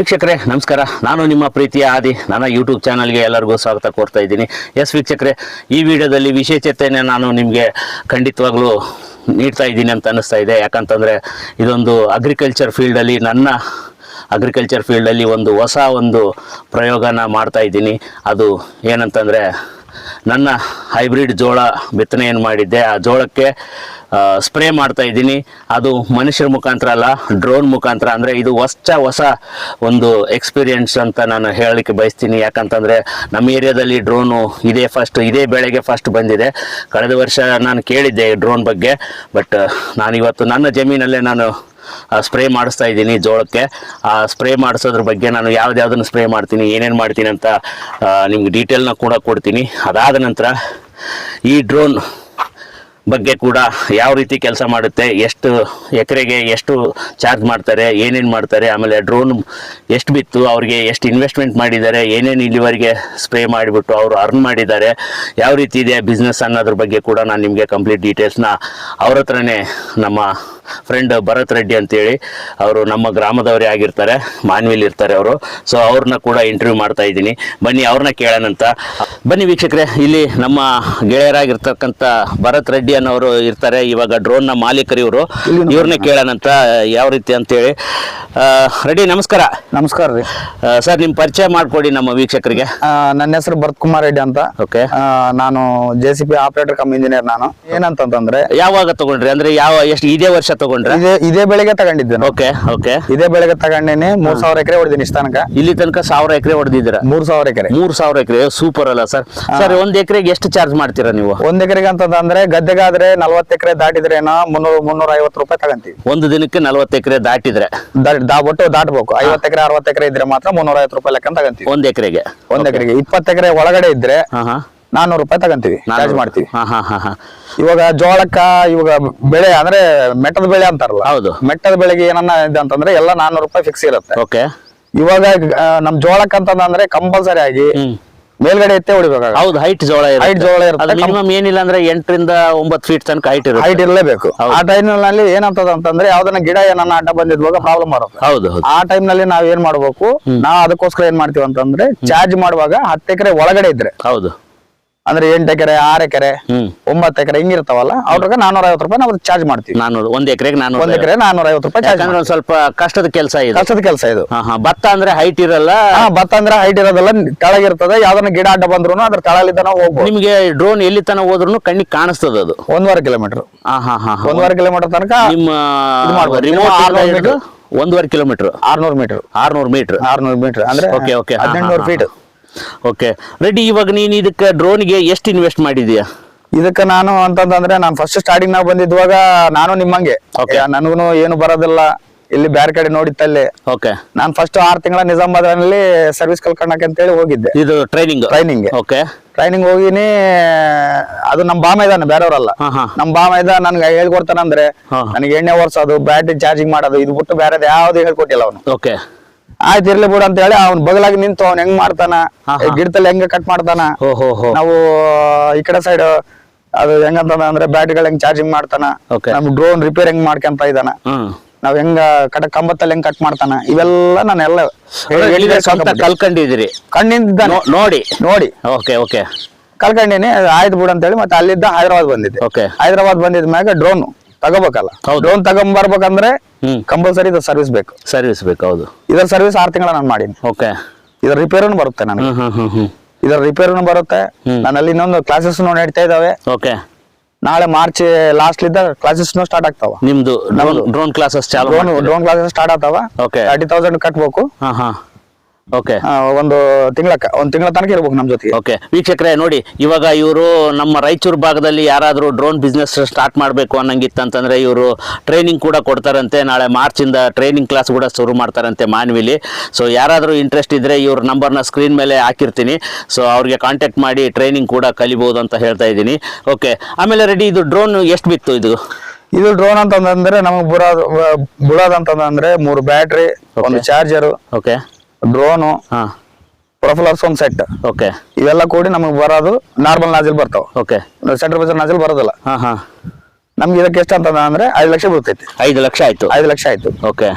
ವೀಕ್ಷಕರೇ, ನಮಸ್ಕಾರ. ನಾನು ನಿಮ್ಮ ಪ್ರೀತಿಯ ಆದಿ. ನನ್ನ ಯೂಟ್ಯೂಬ್ ಚಾನಲ್ಗೆ ಎಲ್ಲರಿಗೂ ಸ್ವಾಗತ ಕೋರ್ತಾ ಇದ್ದೀನಿ. ಎಸ್ ವೀಕ್ಷಕರೇ, ಈ ವಿಡಿಯೋದಲ್ಲಿ ವಿಶೇಷತೆಯನ್ನು ನಾನು ನಿಮಗೆ ಖಂಡಿತವಾಗ್ಲೂ ನೀಡ್ತಾ ಇದ್ದೀನಿ ಅಂತ ಅನ್ನಿಸ್ತಾ ಇದೆ. ಯಾಕಂತಂದರೆ, ಇದೊಂದು ಅಗ್ರಿಕಲ್ಚರ್ ಫೀಲ್ಡಲ್ಲಿ ನನ್ನ ಅಗ್ರಿಕಲ್ಚರ್ ಫೀಲ್ಡಲ್ಲಿ ಒಂದು ಹೊಸ ಒಂದು ಪ್ರಯೋಗನ ಮಾಡ್ತಾ ಇದ್ದೀನಿ. ಅದು ಏನಂತಂದರೆ, ನನ್ನ ಹೈಬ್ರಿಡ್ ಜೋಳ ಬಿತ್ತನೆಯನ್ನು ಮಾಡಿದ್ದೆ. ಆ ಜೋಳಕ್ಕೆ ಸ್ಪ್ರೇ ಮಾಡ್ತಾ ಇದ್ದೀನಿ. ಅದು ಮನುಷ್ಯರ ಮುಖಾಂತರ ಅಲ್ಲ, ಡ್ರೋನ್ ಮುಖಾಂತರ. ಅಂದರೆ ಇದು ಹೊಸ ಹೊಸ ಒಂದು ಎಕ್ಸ್ಪೀರಿಯನ್ಸ್ ಅಂತ ನಾನು ಹೇಳಲಿಕ್ಕೆ ಬಯಸ್ತೀನಿ. ಯಾಕಂತಂದರೆ ನಮ್ಮ ಏರಿಯಾದಲ್ಲಿ ಡ್ರೋನು ಇದೇ ಫಸ್ಟ್ ಇದೇ ಬೆಳೆಗೆ ಫಸ್ಟ್ ಬಂದಿದೆ. ಕಳೆದ ವರ್ಷ ನಾನು ಕೇಳಿದ್ದೆ ಡ್ರೋನ್ ಬಗ್ಗೆ. ಬಟ್ ನಾನು ಇವತ್ತು ನನ್ನ ಜಮೀನಲ್ಲೇ ನಾನು ಸ್ಪ್ರೇ ಮಾಡಿಸ್ತಾ ಇದ್ದೀನಿ ಜೋಳಕ್ಕೆ. ಆ, ಸ್ಪ್ರೇ ಮಾಡಿಸೋದ್ರ ಬಗ್ಗೆ ನಾನು ಯಾವ್ದ್ಯಾವ್ದನ್ನು ಸ್ಪ್ರೇ ಮಾಡ್ತೀನಿ, ಏನೇನು ಮಾಡ್ತೀನಿ ಅಂತ ನಿಮ್ಗೆ ಡೀಟೇಲ್ನ ಕೂಡ ಕೊಡ್ತೀನಿ. ಅದಾದ ನಂತರ ಈ ಡ್ರೋನ್ ಬಗ್ಗೆ ಕೂಡ ಯಾವ ರೀತಿ ಕೆಲಸ ಮಾಡುತ್ತೆ, ಎಷ್ಟು ಎಕರೆಗೆ ಎಷ್ಟು ಚಾರ್ಜ್ ಮಾಡ್ತಾರೆ, ಏನೇನು ಮಾಡ್ತಾರೆ, ಆಮೇಲೆ ಡ್ರೋನ್ ಎಷ್ಟು ಬಿತ್ತು, ಅವ್ರಿಗೆ ಎಷ್ಟು ಇನ್ವೆಸ್ಟ್ಮೆಂಟ್ ಮಾಡಿದ್ದಾರೆ, ಏನೇನು ಇಲ್ಲಿವರೆಗೆ ಸ್ಪ್ರೇ ಮಾಡಿಬಿಟ್ಟು ಅವರು ಅರ್ನ್ ಮಾಡಿದ್ದಾರೆ, ಯಾವ ರೀತಿ ಇದೆ ಬಿಸ್ನೆಸ್ ಅನ್ನೋದ್ರ ಬಗ್ಗೆ ಕೂಡ ನಾನು ನಿಮಗೆ ಕಂಪ್ಲೀಟ್ ಡೀಟೇಲ್ಸ್ನ ಅವ್ರ ಹತ್ರನೇ ನಮ್ಮ ಫ್ರೆಂಡ್ ಭರತ್ ರೆಡ್ಡಿ ಅಂತೇಳಿ ಅವರು ನಮ್ಮ ಗ್ರಾಮದವರೇ ಆಗಿರ್ತಾರೆ ಮಾನ್ವಿಲ್ ಇರ್ತಾರೆ ಅವರು. ಸೊ ಅವ್ರನ್ನ ಕೂಡ ಇಂಟರ್ವ್ಯೂ ಮಾಡ್ತಾ ಇದ್ದೀನಿ. ಬನ್ನಿ ಅವ್ರನ್ನ ಕೇಳೋಣಂತ ಬನ್ನಿ ವೀಕ್ಷಕರೇ ಇಲ್ಲಿ ನಮ್ಮ ಗೆಳೆಯರಾಗಿರ್ತಕ್ಕಂಥ ಭರತ್ ರೆಡ್ಡಿ ಅನ್ನೋರು ಇರ್ತಾರೆ ಇವಾಗ ಡ್ರೋನ್ನ ಮಾಲೀಕರು ಇವರು. ಇವ್ರನ್ನ ಕೇಳೋಣಂತ ಯಾವ ರೀತಿ ಅಂತೇಳಿ. ರೆಡ್ಡಿ ನಮಸ್ಕಾರ. ನಮಸ್ಕಾರ ರೀ. ಸರ್ ನಿಮ್ಮ ಪರಿಚಯ ಮಾಡಿಕೊಡಿ ನಮ್ಮ ವೀಕ್ಷಕರಿಗೆ. ನನ್ನ ಹೆಸರು ಭರತ್ ಕುಮಾರ್ ರೆಡ್ಡಿ ಅಂತ. ಓಕೆ ನಾನು J C B operator cum engineer ನಾನು. ಏನಂತಂದ್ರೆ ಯಾವಾಗ ತಗೊಂಡ್ರಿ? ಅಂದ್ರೆ ಯಾವ ಎಷ್ಟು ಇದೇ ವರ್ಷ ತಗೊಂಡ್ರೆ? ಇದೇ ಇದೇ ಬೆಳೆಗೆ ತಗೊಂಡಿದ್ದೆ ನಾನು. Okay okay. ಇದೇ ಬೆಳೆಗೆ ತಗೊಂಡೇನೆ ಮೂರ್ ಸಾವಿರ ಎಕರೆ ಹೊಡೆದಿನಿ ಇಷ್ಟ ತನಕ ಇಲ್ಲಿ ತನಕ ಸಾವಿರ ಎಕರೆ ಹೊಡೆದಿದ್ರ ಮೂರ್ ಸಾವಿರ ಎಕರೆ. ಮೂರ್ ಸಾವಿರ ಎಕರೆ ಸೂಪರ್ ಅಲ್ಲ ಸರ್ ಸರ್ ಒಂದ್ ಎಕರೆಗೆ ಎಷ್ಟು ಚಾರ್ಜ್ ಮಾಡ್ತೀರಾ ನೀವು? ಒಂದ್ ಎಕರೆಗೆ ಅಂತಂದ್ರೆ ಗದ್ದೆಗಾದ್ರೆ ನಲ್ವತ್ತು ಎಕರೆ ದಾಟಿದ್ರೆ ಏನೋ ಮುನ್ನೂರ ಮುನ್ನೂರ ಐವತ್ತು ರೂಪಾಯಿ ತಗಂತೀವಿ. ಒಂದು ದಿನಕ್ಕೆ ನಲ್ವತ್ತು ಎಕರೆ ದಾಟಿದ್ರೆ? ದಾ ಒಟ್ಟು ದಾಟ್ಬೇಕು. ಐವತ್ತು ಎಕರೆ ಅರವತ್ತು ಎಕರೆ ಇದ್ರೆ ಮಾತ್ರ ಮುನ್ನೂರ ಐವತ್ತು ರೂಪಾಯಿ ಲೆಕ್ಕ ತಗಂತೀವಿ. ಒಂದ್ ಎಕರೆಗೆ. ಒಂದ್ ಎಕರೆಗೆ. ಇಪ್ಪತ್ತು ಎಕರೆ ಒಳಗಡೆ ಇದ್ರೆ ಹಾ ಹಾ. ನಾನ್ನೂರು ರೂಪಾಯಿ ತಗಂತೀವಿ ಚಾರ್ಜ್ ಮಾಡ್ತೀವಿ. ಇವಾಗ ಜೋಳಕ್ಕ ಇವಾಗ ಬೆಳೆ ಅಂದ್ರೆ ಮೆಟ್ಟದ ಬೆಳೆ ಅಂತಾರಲ್ಲ ಹೌದು. ಮೆಟ್ಟದ ಬೆಳೆಗೆ ಏನನ್ನ ಇದೆ ಅಂತಂದ್ರೆ ಎಲ್ಲ ನಾನ್ನೂರು ರೂಪಾಯಿ ಫಿಕ್ಸ್ ಇರುತ್ತೆ. ಓಕೆ. ಇವಾಗ ನಮ್ ಜೋಳಕ್ಕ ಅಂತಂದ್ರೆ ಕಂಪಲ್ಸರಿ ಆಗಿ ಮೇಲ್ಗಡೆ ಎತ್ತೆ ಹೊಡಿಬೇಕಾಗ ಹೌದು ಹೈಟ್ ಜೋಳ ಹೈಟ್ ಜೋಳ ಇರುತ್ತೆ. ಮಿನಿಮಮ್ ಏನಿಲ್ಲ ಅಂದ್ರೆ ಎಂಟರಿಂದ ಒಂಬತ್ತು ಫೀಟ್ ತನಕ ಹೈಟ್ ಇರುತ್ತೆ. ಹೈಟ್ ಇರಲೇಬೇಕು. ಆ ಟೈಮ್ನಲ್ಲಿ ಏನಂತದ ಅಂತಂದ್ರೆ ಯಾವ್ದನ್ನ ಗಿಡ ಏನನ್ನ ಅಡ್ಡ ಬಂದಿದ್ವಾಗ ಪ್ರಾಬ್ಲಮ್ ಬರುತ್ತೆ. ಹೌದು ಹೌದು. ಆ ಟೈಮ್ನಲ್ಲಿ ನಾವ್ ಏನ್ ಮಾಡ್ಬೇಕು? ನಾವ್ ಅದಕ್ಕೋಸ್ಕರ ಏನ್ ಮಾಡ್ತೀವಿ ಅಂತಂದ್ರೆ ಚಾರ್ಜ್ ಮಾಡುವಾಗ ಹತ್ತು ಎಕರೆ ಒಳಗಡೆ ಇದ್ರೆ ಹೌದು. ಅಂದ್ರೆ ಎಂಟು ಎಕರೆ ಆರ್ ಎಕರೆ ಹ್ಮ್. ಒಂಬತ್ತು ಎಕರೆ ಹಿಂಗಿರ್ತಾವಲ್ಲ ಅವ್ರಿಗೆ ನಾನೂರ ಐವತ್ತು ರೂಪಾಯಿ ನಾವು ಚಾರ್ಜ್ ಮಾಡ್ತೀವಿ. ನಾನೂರು ಒಂದ್ ಎಕರೆಗೆ ಒಂದ್ ಎಕರೆ ನಾನೂರ ಐವತ್ತು ರೂಪಾಯಿ ಚಾರ್ಜ್ ಯಾಕಂದ್ರೆ ಒಂದ್ ಸ್ವಲ್ಪ ಕಷ್ಟದ ಕೆಲಸ ಇದೆ. ಕಷ್ಟದ ಕೆಲಸ ಇದು. ಹಾ ಹಾ ಭತ್ತ ಅಂದ್ರೆ ಹೈಟ್ ಇರಲ್ಲ. ಹಾ ಭತ್ತ ಅಂದ್ರೆ ಹೈಟ್ ಇರೋದಲ್ಲ ಕೆಳಗಿರ್ತದೆ ಯಾವ್ದನ್ನ ಗಿಡ ಅಡ್ಡ ಬಂದ್ರು ಅದ್ರ ತಳಲಿದ್ದ ನಾವು ಹೋಗ್ಬೋದು. ನಿಮ್ಗೆ ಡ್ರೋನ್ ಎಲ್ಲಿ ತನಕ ಹೋದ್ರು ಕಣ್ಣಿಗೆ ಕಾಣಿಸ್ತದ ಅದು. ಒಂದೂವರೆ ಕಿಲೋಮೀಟರ್. ಹಾ ಹಾ ಹಾ ಹಾ. ಒಂದೂವರೆ ಕಿಲೋಮೀಟರ್ ತನಕ ನಿಮ್ಮ ಇದು ಮಾಡ್ಬೋದು. ರಿಮೋಟ್ ನಿಮ್ಮ ಆರ್ನೂರು ಹಿಡಿದು ಒಂದೂವರೆ ಕಿಲೋಮೀಟರ್. ಆರ್ನೂರು ಮೀಟರ್ ಆರ್ನೂರು ಮೀಟರ್ ಆರ್ನೂರು ಮೀಟರ್ ಅಂದ್ರೆ ಓಕೆ ಹದಿನೆಂಟುನೂರು ಫೀಟ್ ಓಕೆ ರೆಡಿ ಇವಾಗ ನೀನು ಇದಕ್ಕೆ ಡ್ರೋನ್ಗೆ ಎಷ್ಟು ಇನ್ವೆಸ್ಟ್ ಮಾಡಿದ್ಯಾ ಇದಕ್ಕೆ ನಾನು ಅಂತಂದ್ರೆ ನಾನು ಫಸ್ಟ್ ಸ್ಟಾರ್ಟಿಂಗ್ ನಾವು ಬಂದಿದ್ವಾಗ ನಾನು ನಿಮ್ಮಂಗೆ. ಓಕೆ ನನಗೂ ಏನು ಬರೋದಿಲ್ಲ. ಇಲ್ಲಿ ಬೇರೆ ಕಡೆ ನೋಡಿತ್ತಲ್ಲಿ ಓಕೆ ನಾನು ಫಸ್ಟ್ ಆರು ತಿಂಗಳ ನಿಜಾಮಾಬಾದ್ನಲ್ಲಿ ಸರ್ವಿಸ್ ಕಲ್ಕೊಂಡಕ್ಕೆ ಅಂತೇಳಿ ಹೋಗಿದ್ದೆ. ಇದು ಟ್ರೈನಿಂಗ್ ಟ್ರೈನಿಂಗ್ ಓಕೆ ಟ್ರೈನಿಂಗ್ ಹೋಗಿನಿ ಅದು ನಮ್ಮ ಬಾಮ ಮೈದಾನ ಬೇರೆಯವರಲ್ಲ. ನಮ್ಮ ಬಾಮ ಇದ ನನ್ಗೆ ಹೇಳ್ಕೊಡ್ತಾನಂದ್ರೆ. ನನಗೆ ಎಣ್ಣೆ ಓಡಿಸೋದು ಬ್ಯಾಟ್ರಿ ಚಾರ್ಜಿಂಗ್ ಮಾಡೋದು ಇದು ಬಿಟ್ಟು ಬೇರೆ ಯಾವ್ದು ಹೇಳ್ಕೊಟ್ಟಿಲ್ಲ ಅವನು. ಓಕೆ ಆಯ್ತು ಇರ್ಲಿ ಬಿಡು ಅಂತ ಹೇಳಿ ಅವ್ನ ಬಗಲಾಗಿ ನಿಂತು ಅವ್ನ್ ಹೆಂಗ್ ಮಾಡ್ತಾನ? ಗಿಡದಲ್ಲಿ ಹೆಂಗ ಕಟ್ ಮಾಡ್ತಾನ? ನಾವು ಈ ಕಡೆ ಸೈಡ್ ಅದು ಹೆಂಗಂತ ಅಂದ್ರೆ ಬ್ಯಾಟ್ರಿಗಳು ಹೆಂಗ್ ಚಾರ್ಜಿಂಗ್ ಮಾಡ್ತಾನ. ನಮ್ ಡ್ರೋನ್ ರಿಪೇರ್ ಹೆಂಗ್ ಮಾಡ್ಕೊಂತ ಇದಾನ? ಹ್ಮ್. ನಾವ್ ಹೆಂಗ ಕಟ ಕಂಬತ್ತಲ್ಲಿ ಹೆಂಗ್ ಕಟ್ ಮಾಡ್ತಾನ? ಇವೆಲ್ಲ ನಾನು ಎಲ್ಲ ಕಲ್ಕೊಂಡಿದ್ದೀರಿ. ಕಣ್ಣಿಂದ ನೋಡಿ. ನೋಡಿ. ಓಕೆ ಓಕೆ ಕಲ್ಕೊಂಡಿನಿ ಆಯ್ತು ಬಿಡು ಅಂತ ಹೇಳಿ ಮತ್ತೆ ಅಲ್ಲಿದ್ದ ಹೈದರಾಬಾದ್ ಬಂದಿದ್ದೆ. ಓಕೆ ಹೈದರಾಬಾದ್ ಬಂದಿದ ಮ್ಯಾಗ ಡ್ರೋನ್ ತಗೋಬೇಕಲ್ಲ. ಲೋನ್ ಡ್ರೋನ್ ತಗೊಂಬರ್ಬೇಕಂದ್ರೆ ಕಂಪಲ್ಸರಿ ಇದ್ರ ಸರ್ವಿಸ್ ಬೇಕು. ಸರ್ವಿಸ್ ಬೇಕು ಹೌದು. ಇದರ ಸರ್ವಿಸ್ ಆರು ತಿಂಗಳ ನಾನು ಮಾಡೀನಿ. ಓಕೆ ಇದರ ರಿಪೇರ್ನು ಬರುತ್ತೆ ನನಗೆ. ಇದ್ರ ರಿಪೇರ್ನು ಬರುತ್ತೆ. ನಾನು ನನ್ನಲ್ಲಿ ಇನ್ನೊಂದು ಕ್ಲಾಸಸ್ ನಡೀತಾ ಇದಾವೆ. ಓಕೆ ನಾಳೆ ಮಾರ್ಚ್ ಲಾಸ್ಟ್ ಲಿದ್ದ ಕ್ಲಾಸಸ್ ಸ್ಟಾರ್ಟ್ ಆಗ್ತಾವ. ನಿಮ್ದು drone classes drone classes start ಆಗ್ತಾವ. ಓಕೆ ತರ್ಟಿ ತೌಸಂಡ್ ಕಟ್ಬೇಕು. ಹಾ ಹಾ. ಓಕೆ ಒಂದು ತಿಂಗಳ ಒಂದು ತಿಂಗಳ ತನಕ ಇರ್ಬೇಕು ನಮ್ಮ ಜೊತೆ ಓಕೆ ವೀಕ್ಷಕರೇ ನೋಡಿ ಇವಾಗ ಇವರು ನಮ್ಮ ರಾಯಚೂರು ಭಾಗದಲ್ಲಿ ಯಾರಾದರೂ ಡ್ರೋನ್ ಬಿಸ್ನೆಸ್ ಸ್ಟಾರ್ಟ್ ಮಾಡಬೇಕು ಅನ್ನಂಗಿತ್ತಂತಂದ್ರೆ ಇವರು ಟ್ರೈನಿಂಗ್ ಕೂಡ ಕೊಡ್ತಾರಂತೆ. ನಾಳೆ ಮಾರ್ಚಿಂದ ಟ್ರೈನಿಂಗ್ ಕ್ಲಾಸ್ ಕೂಡ ಶುರು ಮಾಡ್ತಾರಂತೆ ಮಾನ್ವಿಲಿ. ಸೊ ಯಾರಾದರೂ ಇಂಟ್ರೆಸ್ಟ್ ಇದ್ದರೆ ಇವ್ರ ನಂಬರ್ನ ಸ್ಕ್ರೀನ್ ಮೇಲೆ ಹಾಕಿರ್ತೀನಿ. ಸೊ ಅವ್ರಿಗೆ ಕಾಂಟ್ಯಾಕ್ಟ್ ಮಾಡಿ ಟ್ರೈನಿಂಗ್ ಕೂಡ ಕಲಿಬೋದು ಅಂತ ಹೇಳ್ತಾ ಇದ್ದೀನಿ. ಓಕೆ ಆಮೇಲೆ ರೆಡಿ ಇದು ಡ್ರೋನ್ ಎಷ್ಟು ಬಿತ್ತು ಇದು? ಇದು ಡ್ರೋನ್ ಅಂತಂದ್ರೆ ನಮಗೆ ಬುಡಾದ್ ಅಂತಂದ್ರೆ ಮೂರು ಬ್ಯಾಟ್ರಿ ಒಂದು ಚಾರ್ಜರ್ ಓಕೆ ಡ್ರೋನು ಹಾಂ. ಪ್ರೊಫಲರ್ಸ್ ಒಂದ್ ಸೆಟ್ ಓಕೆ ಇವೆಲ್ಲ ಕೂಡಿ ನಮಗೆ ಬರೋದು ನಾರ್ಮಲ್ ನಾಜಿಲ್ ಬರ್ತಾವ. ಓಕೆ ಸೆಂಟ್ರ್ ಬಜರ್ ನಾಜಿಲ್ ಬರೋದಿಲ್ಲ. ಹಾ ಹಾ. ನಮ್ಗೆ ಇದಕ್ಕೆ ಎಷ್ಟು ಅಂತ ಅಂದ್ರೆ ಐದು ಲಕ್ಷ ಬೀಳ್ತೈತಿ. ಐದು ಲಕ್ಷ ಆಯ್ತು. ಐದು ಲಕ್ಷ ಆಯ್ತು. ಓಕೆ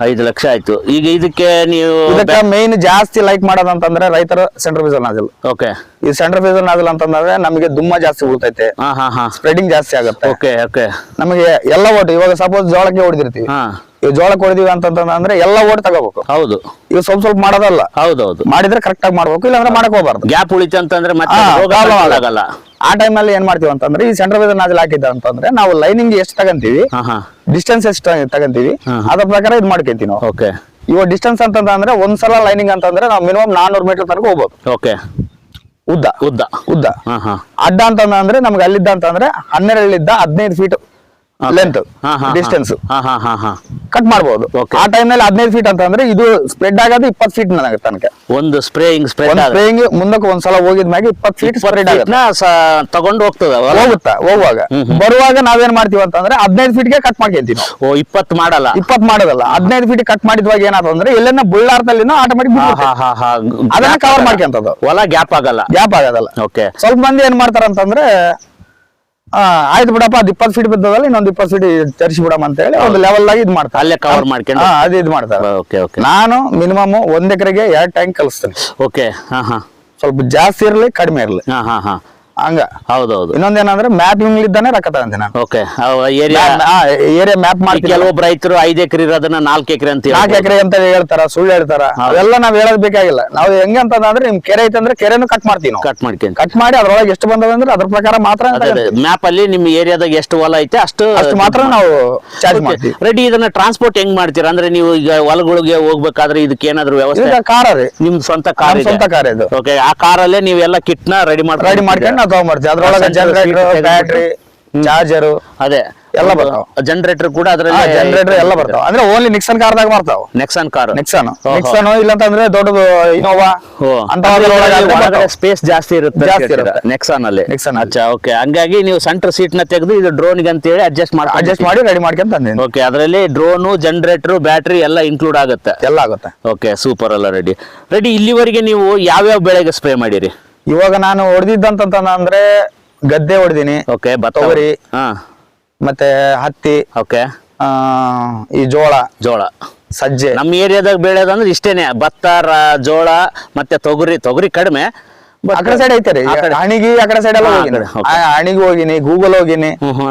ಐದು ಲಕ್ಷ ಆಯ್ತು. ಈಗ ಇದಕ್ಕೆ ನೀವು ಇದಕ್ಕೆ ಮೇನ್ ಜಾಸ್ತಿ ಲೈಕ್ ಮಾಡೋದಂತಂದ್ರೆ ರೈತರ ಸೆಂಟ್ರ್ ಫೀಸಲ್ ನಾಜಲ್ ಓಕೆ ಈ ಸೆಂಟ್ರ್ ಫೀಸಲ್ ನಾಜಲ್ ಅಂತಂದ್ರೆ ನಮಗೆ ದುಮ್ಮ ಜಾಸ್ತಿ ಉಳ್ತೈತೆ ಹಾ ಹಾ ಹಾ. ಸ್ಪ್ರೆಡಿಂಗ್ ಜಾಸ್ತಿ ಆಗುತ್ತೆ. ಓಕೆ ಓಕೆ ನಮಗೆ ಎಲ್ಲ ಓಟು ಇವಾಗ ಸಪೋಸ್ ಜೋಳಕ್ಕೆ ಹೊಡೆದಿರ್ತೀವಿ. ಹಾ. ಈ ಜೋಳ ಕೊಡಿದೀವಿ ಅಂತಂದ್ರೆ ಎಲ್ಲ ಓಟ್ ತಗೋಬೇಕು. ಹೌದು. ಈಗ ಸ್ವಲ್ಪ ಸ್ವಲ್ಪ ಮಾಡೋದಲ್ಲ. ಹೌದೌದು. ಮಾಡಿದ್ರೆ ಕರೆಕ್ಟ್ ಆಗಿ ಮಾಡ್ಬೇಕು ಇಲ್ಲಾಂದ್ರೆ ಮಾಡಕ್ ಹೋಗ್ಬಾರ್ದು. ಗ್ಯಾಪ್ ಉಳಿತು ಅಂತಂದ್ರೆ ಮತ್ತೆ ಹಾ, ರೋಗ problem control ಆಗಲ್ಲ. ಆಗಲ್ಲ ಆ ಟೈಮಲ್ಲಿ ಏನ್ ಮಾಡ್ತೀವಿ ಅಂತಂದ್ರೆ ಈ ಸೆಂಟರ್ ಫೀಸಲ್ ನಾಜಲ್ ಹಾಕಿದ್ದ ಅಂತಂದ್ರೆ ನಾವು ಲೈನಿಂಗ್ ಎಷ್ಟು ತಗಂತೀವಿ ಹಾ ಹಾ. ಡಿಸ್ಟೆನ್ಸ್ ಎಷ್ಟು ತಗಂತೀವಿ ಹಾ. ಅದ್ರ ಪ್ರಕಾರ ಇದು ಮಾಡ್ಕೊಂತೀವಿ ನಾವು. ಓಕೆ. ಇವಾಗ ಡಿಸ್ಟೆನ್ಸ್ ಅಂತಂದ್ರೆ ಒಂದ್ಸಲ ಲೈನಿಂಗ್ ಅಂತಂದ್ರೆ ನಾವು ಮಿನಿಮಮ್ ನಾನೂರು ಮೀಟರ್ ತನಕ ಹೋಗ್ಬೋದು. ಓಕೆ. ಉದ್ದ. ಉದ್ದ. ಉದ್ದ. ಹಾ ಹಾ. ಅಡ್ಡ ಅಂತಂದ್ರೆ ನಮ್ಗೆ ಅಲ್ಲಿದ್ದ ಅಂತಂದ್ರೆ ಹನ್ನೆರಡಲ್ಲಿದ್ದ ಹದಿನೈದು ಫೀಟ್ ಲೆಂತ್ ಡಿಸ್ಟೆನ್ಸ್ ಹಾ ಹಾ ಹಾ. ಹಾ ಕಟ್ ಮಾಡಬಹುದು ಆ ಆ ಟೈಮ್ನಲ್ಲಿ ಹದಿನೈದು ಫೀಟ್ ಅಂತ ಅಂದ್ರೆ ಇದು ಸ್ಪ್ರೆಡ್ ಆಗೋದು ಇಪ್ಪತ್ತು ಫೀಟ್ ನನಗೆ ತನಕ. ಒಂದು ಸ್ಪ್ರೇಯಿಂಗ್ ಸ್ಪ್ರೇಯಿಂಗ್ ಮುಂದಕ್ಕೆ ಒಂದ್ಸಲ ಹೋಗಿದ ಮ್ಯಾಗೆ ಇಪ್ಪತ್ತು ಫೀಟ್ ಸ್ಪ್ರೆಡ್ ಆಗುತ್ತೆ. ತಗೊಂಡು ಹೋಗ್ತದ? ಹೋಗುತ್ತಾ? ಹೋಗುವಾಗ. ಬರುವಾಗ ನಾವೇನ್ ಮಾಡ್ತೀವಿ ಅಂತಂದ್ರೆ ಹದಿನೈದು ಫೀಟ್ಗೆ ಕಟ್ ಮಾಡ್ಕೊಂತೀವಿ ಓ ಇಪ್ಪತ್ತು ಮಾಡಲ್ಲ? ಇಪ್ಪತ್ ಮಾಡೋದಲ್ಲ. ಹದಿನೈದು ಫೀಟ್ ಕಟ್ ಮಾಡಿದ್ವಾಗ ಏನಾದ್ರು ಅಂದ್ರೆ ಎಲ್ಲೆನ್ನ ಬುಳ್ಳಾರ್ದಲ್ಲಿನೋ ಆಟೋಮೆಟಿಕ್ ಅದನ್ನ ಕವರ್ ಮಾಡ್ಕೊಂತದ್ದು. ಹೊಲ ಗ್ಯಾಪ್ ಆಗಲ್ಲ. ಗ್ಯಾಪ್ ಆಗೋದಲ್ಲ ಓಕೆ ಸ್ವಲ್ಪ ಮಂದಿ ಏನ್ ಮಾಡ್ತಾರ ಅಂತಂದ್ರೆ ಆ, ಆಯ್ತು ಬಿಡಪ್ಪ ಅದ್ ಇಪ್ಪತ್ತು ಫೀಟ್ ಬಿದ್ದದಲ್ಲ ಇನ್ನೊಂದ್ ಇಪ್ಪತ್ತು ಫೀಟ್ ತರಿಸಿ ಬಿಡಮ್ಮ ಅಂತ ಹೇಳಿ ಒಂದು ಲೆವೆಲ್ ಆಗಿ ಇದು ಮಾಡ್ತಾರೆ. ಅಲ್ಲೇ ಕವರ್ ಮಾಡ್ಕೊಂಡು? ಅದ್ ಇದ್ ಮಾಡ್ತಾರೆ. ಓಕೆ ಓಕೆ ನಾನು ಮಿನಿಮಮ್ ಒಂದ್ ಎಕರೆಗೆ ಎರಡ್ ಟ್ಯಾಂಕ್ ಕಲಿಸ್ತೇನೆ. ಓಕೆ ಹಾ ಹಾ. ಸ್ವಲ್ಪ ಜಾಸ್ತಿ ಇರ್ಲಿ ಕಡಿಮೆ ಇರ್ಲಿ. ಹಾ ಹಾ ಹಾ. ಹಂಗ. ಹೌದೌದು. ಇನ್ನೊಂದೇನಂದ್ರೆ ಮ್ಯಾಪಿಂಗ್ ಇದ್ದಾನೆ ರೊಕ್ಕ ತಗೊಂತೀನಿ ನಾನು. ಓಕೆ ಏರಿಯಾ ಏರಿಯಾ ಮ್ಯಾಪ್ ಮಾಡಿ ಕೆಲವೊಬ್ಬ ರೈತರು ಐದು ಎಕರೆ ಇರೋದನ್ನ ನಾಲ್ಕು ಎಕರೆ ಅಂತ ನಾಲ್ಕು ಎಕರೆ ಅಂತ ಹೇಳ್ತಾರ ಸುಳ್ಳು ಹೇಳ್ತಾರ. ಅವೆಲ್ಲ ನಾವ್ ಹೇಳೋದ್ ಬೇಕಾಗಿಲ್ಲ. ನಾವು ಹೆಂಗ ಅಂತಂದ್ರೆ ನಿಮ್ ಕೆರೆ ಐತಂದ್ರೆ ಕೆರೆನು ಕಟ್ ಮಾಡ್ತೀವಿ ನಾವು. ಕಟ್ ಮಾಡ್ಕೊಂತ ಕಟ್ ಮಾಡಿ ಅದ್ರೊಳಗೆ ಎಷ್ಟು ಬಂದದ ಅಂದ್ರೆ ಅದ್ರ ಪ್ರಕಾರ ಮಾತ್ರ ಮ್ಯಾಪ್ ಅಲ್ಲಿ ನಿಮ್ ಏರಿಯಾದಾಗ ಎಷ್ಟು ಹೊಲ ಐತೆ ಅಷ್ಟು ಅಷ್ಟು ಮಾತ್ರ ನಾವು ಚಾರ್ಜ್ ಮಾಡ್ತೀವಿ. ರೆಡಿ ಇದನ್ನ ಟ್ರಾನ್ಸ್ಪೋರ್ಟ್ ಹೆಂಗ್ ಮಾಡ್ತೀರಾ? ಅಂದ್ರೆ ನೀವು ಈಗ ಹೊಲಗಳಿಗೆ ಹೋಗ್ಬೇಕಾದ್ರೆ ಇದಕ್ಕೆ ಏನಾದ್ರು ವ್ಯವಸ್ಥೆ? ಕಾರ್ ನಿಮ್ ಸ್ವಂತ ಕಾರ್ ಸ್ವಂತ ಕಾರ್ ಇದು. ಓಕೆ ಆ ಕಾರಲ್ಲೇ ನೀವೆಲ್ಲ ಕಿಟ್ನ ನ ರೆಡಿ ಮಾಡಿ ರೆಡಿ ಮಾಡ್ಕೊಂಡು ನಾವು ಮಾಡ್ತೀವಿ. ಅದ್ರೊಳಗೆ ಜನರೇಟರ್ ಬ್ಯಾಟ್ರಿ ಚಾರ್ಜರ್ ಅದೇ. ಎಲ್ಲ ಬರ್ತಾವ. ಜನರೇಟರ್ ಕೂಡ ಅದ್ರಲ್ಲಿ ಜನರೇಟರ್ ಎಲ್ಲ ಬರ್ತಾವ. ಅಂದ್ರೆ ಓನ್ಲಿ ನಿಕ್ಸನ್ ಕಾರ್ದಾಗ ಬರ್ತಾವ. ನೆಕ್ಸನ್ ಕಾರ್ ನೆಕ್ಸನ್ ನೆಕ್ಸನ್ ಇಲ್ಲಂತಂದ್ರೆ ದೊಡ್ಡ ಇನೋವಾ ಸ್ಪೇಸ್ ಜಾಸ್ತಿ ಇರುತ್ತೆ ಜಾಸ್ತಿ ಇರುತ್ತೆ. ನೆಕ್ಸಾನ್ ಅಲ್ಲಿ ನೆಕ್ಸನ್ ಅಚ್ಚಾ ಓಕೆ ಹಂಗಾಗಿ ನೀವು ಸೆಂಟರ್ ಸೀಟ್ನ ತೆಗೆದು ಇದು ಡ್ರೋನ್ ಅಂತ ಹೇಳಿ ಅಡ್ಜಸ್ಟ್ ಮಾಡಿ ಅಡ್ಜಸ್ಟ್ ಮಾಡಿ ರೆಡಿ ಮಾಡ್ಕೊಂಡ್ ತಂದೀನಿ ಓಕೆ ಅದರಲ್ಲಿ ಡ್ರೋನು ಜನರೇಟರ್ ಬ್ಯಾಟ್ರಿ ಎಲ್ಲ ಇನ್ಕ್ಲೂಡ್ ಆಗುತ್ತೆ. ಎಲ್ಲ ಆಗುತ್ತೆ. ಓಕೆ ಸೂಪರ್ ಅಲ್ಲ ರೆಡಿ ರೆಡಿ ಇಲ್ಲಿವರೆಗೆ ನೀವು ಯಾವ್ಯಾವ ಬೆಳೆಗೆ ಸ್ಪ್ರೇ ಮಾಡಿರಿ? ಇವಾಗ ನಾನು ಹೊಡೆದಿದ್ದಂತಂದ್ರೆ ಗದ್ದೆ ಹೊಡೆದಿನಿ. ಓಕೆ ತೊಗರಿ. ಹಾ. ಮತ್ತೆ ಹತ್ತಿ ಓಕೆ ಆ, ಈ ಜೋಳ. ಜೋಳ. ಸಜ್ಜೆ. ನಮ್ಮ ಏರಿಯಾದಾಗ ಬೆಳೆಯೋದಂದ್ರೆ ಇಷ್ಟೇನೆ. ಭತ್ತ ರ- ಜೋಳ ಮತ್ತೆ ತೊಗರಿ. ತೊಗರಿ ಕಡಿಮೆ. ಆ ಕಡೆ ಸೈಡ್ ಐತೆ ಹಣಿಗಿ ಆ ಸೈಡ್ ಎಲ್ಲ ಆ ಹೋಗಿನಿ. ಹಣಿಗಿ ಗೂಗಲ್ ಹೋಗಿನಿ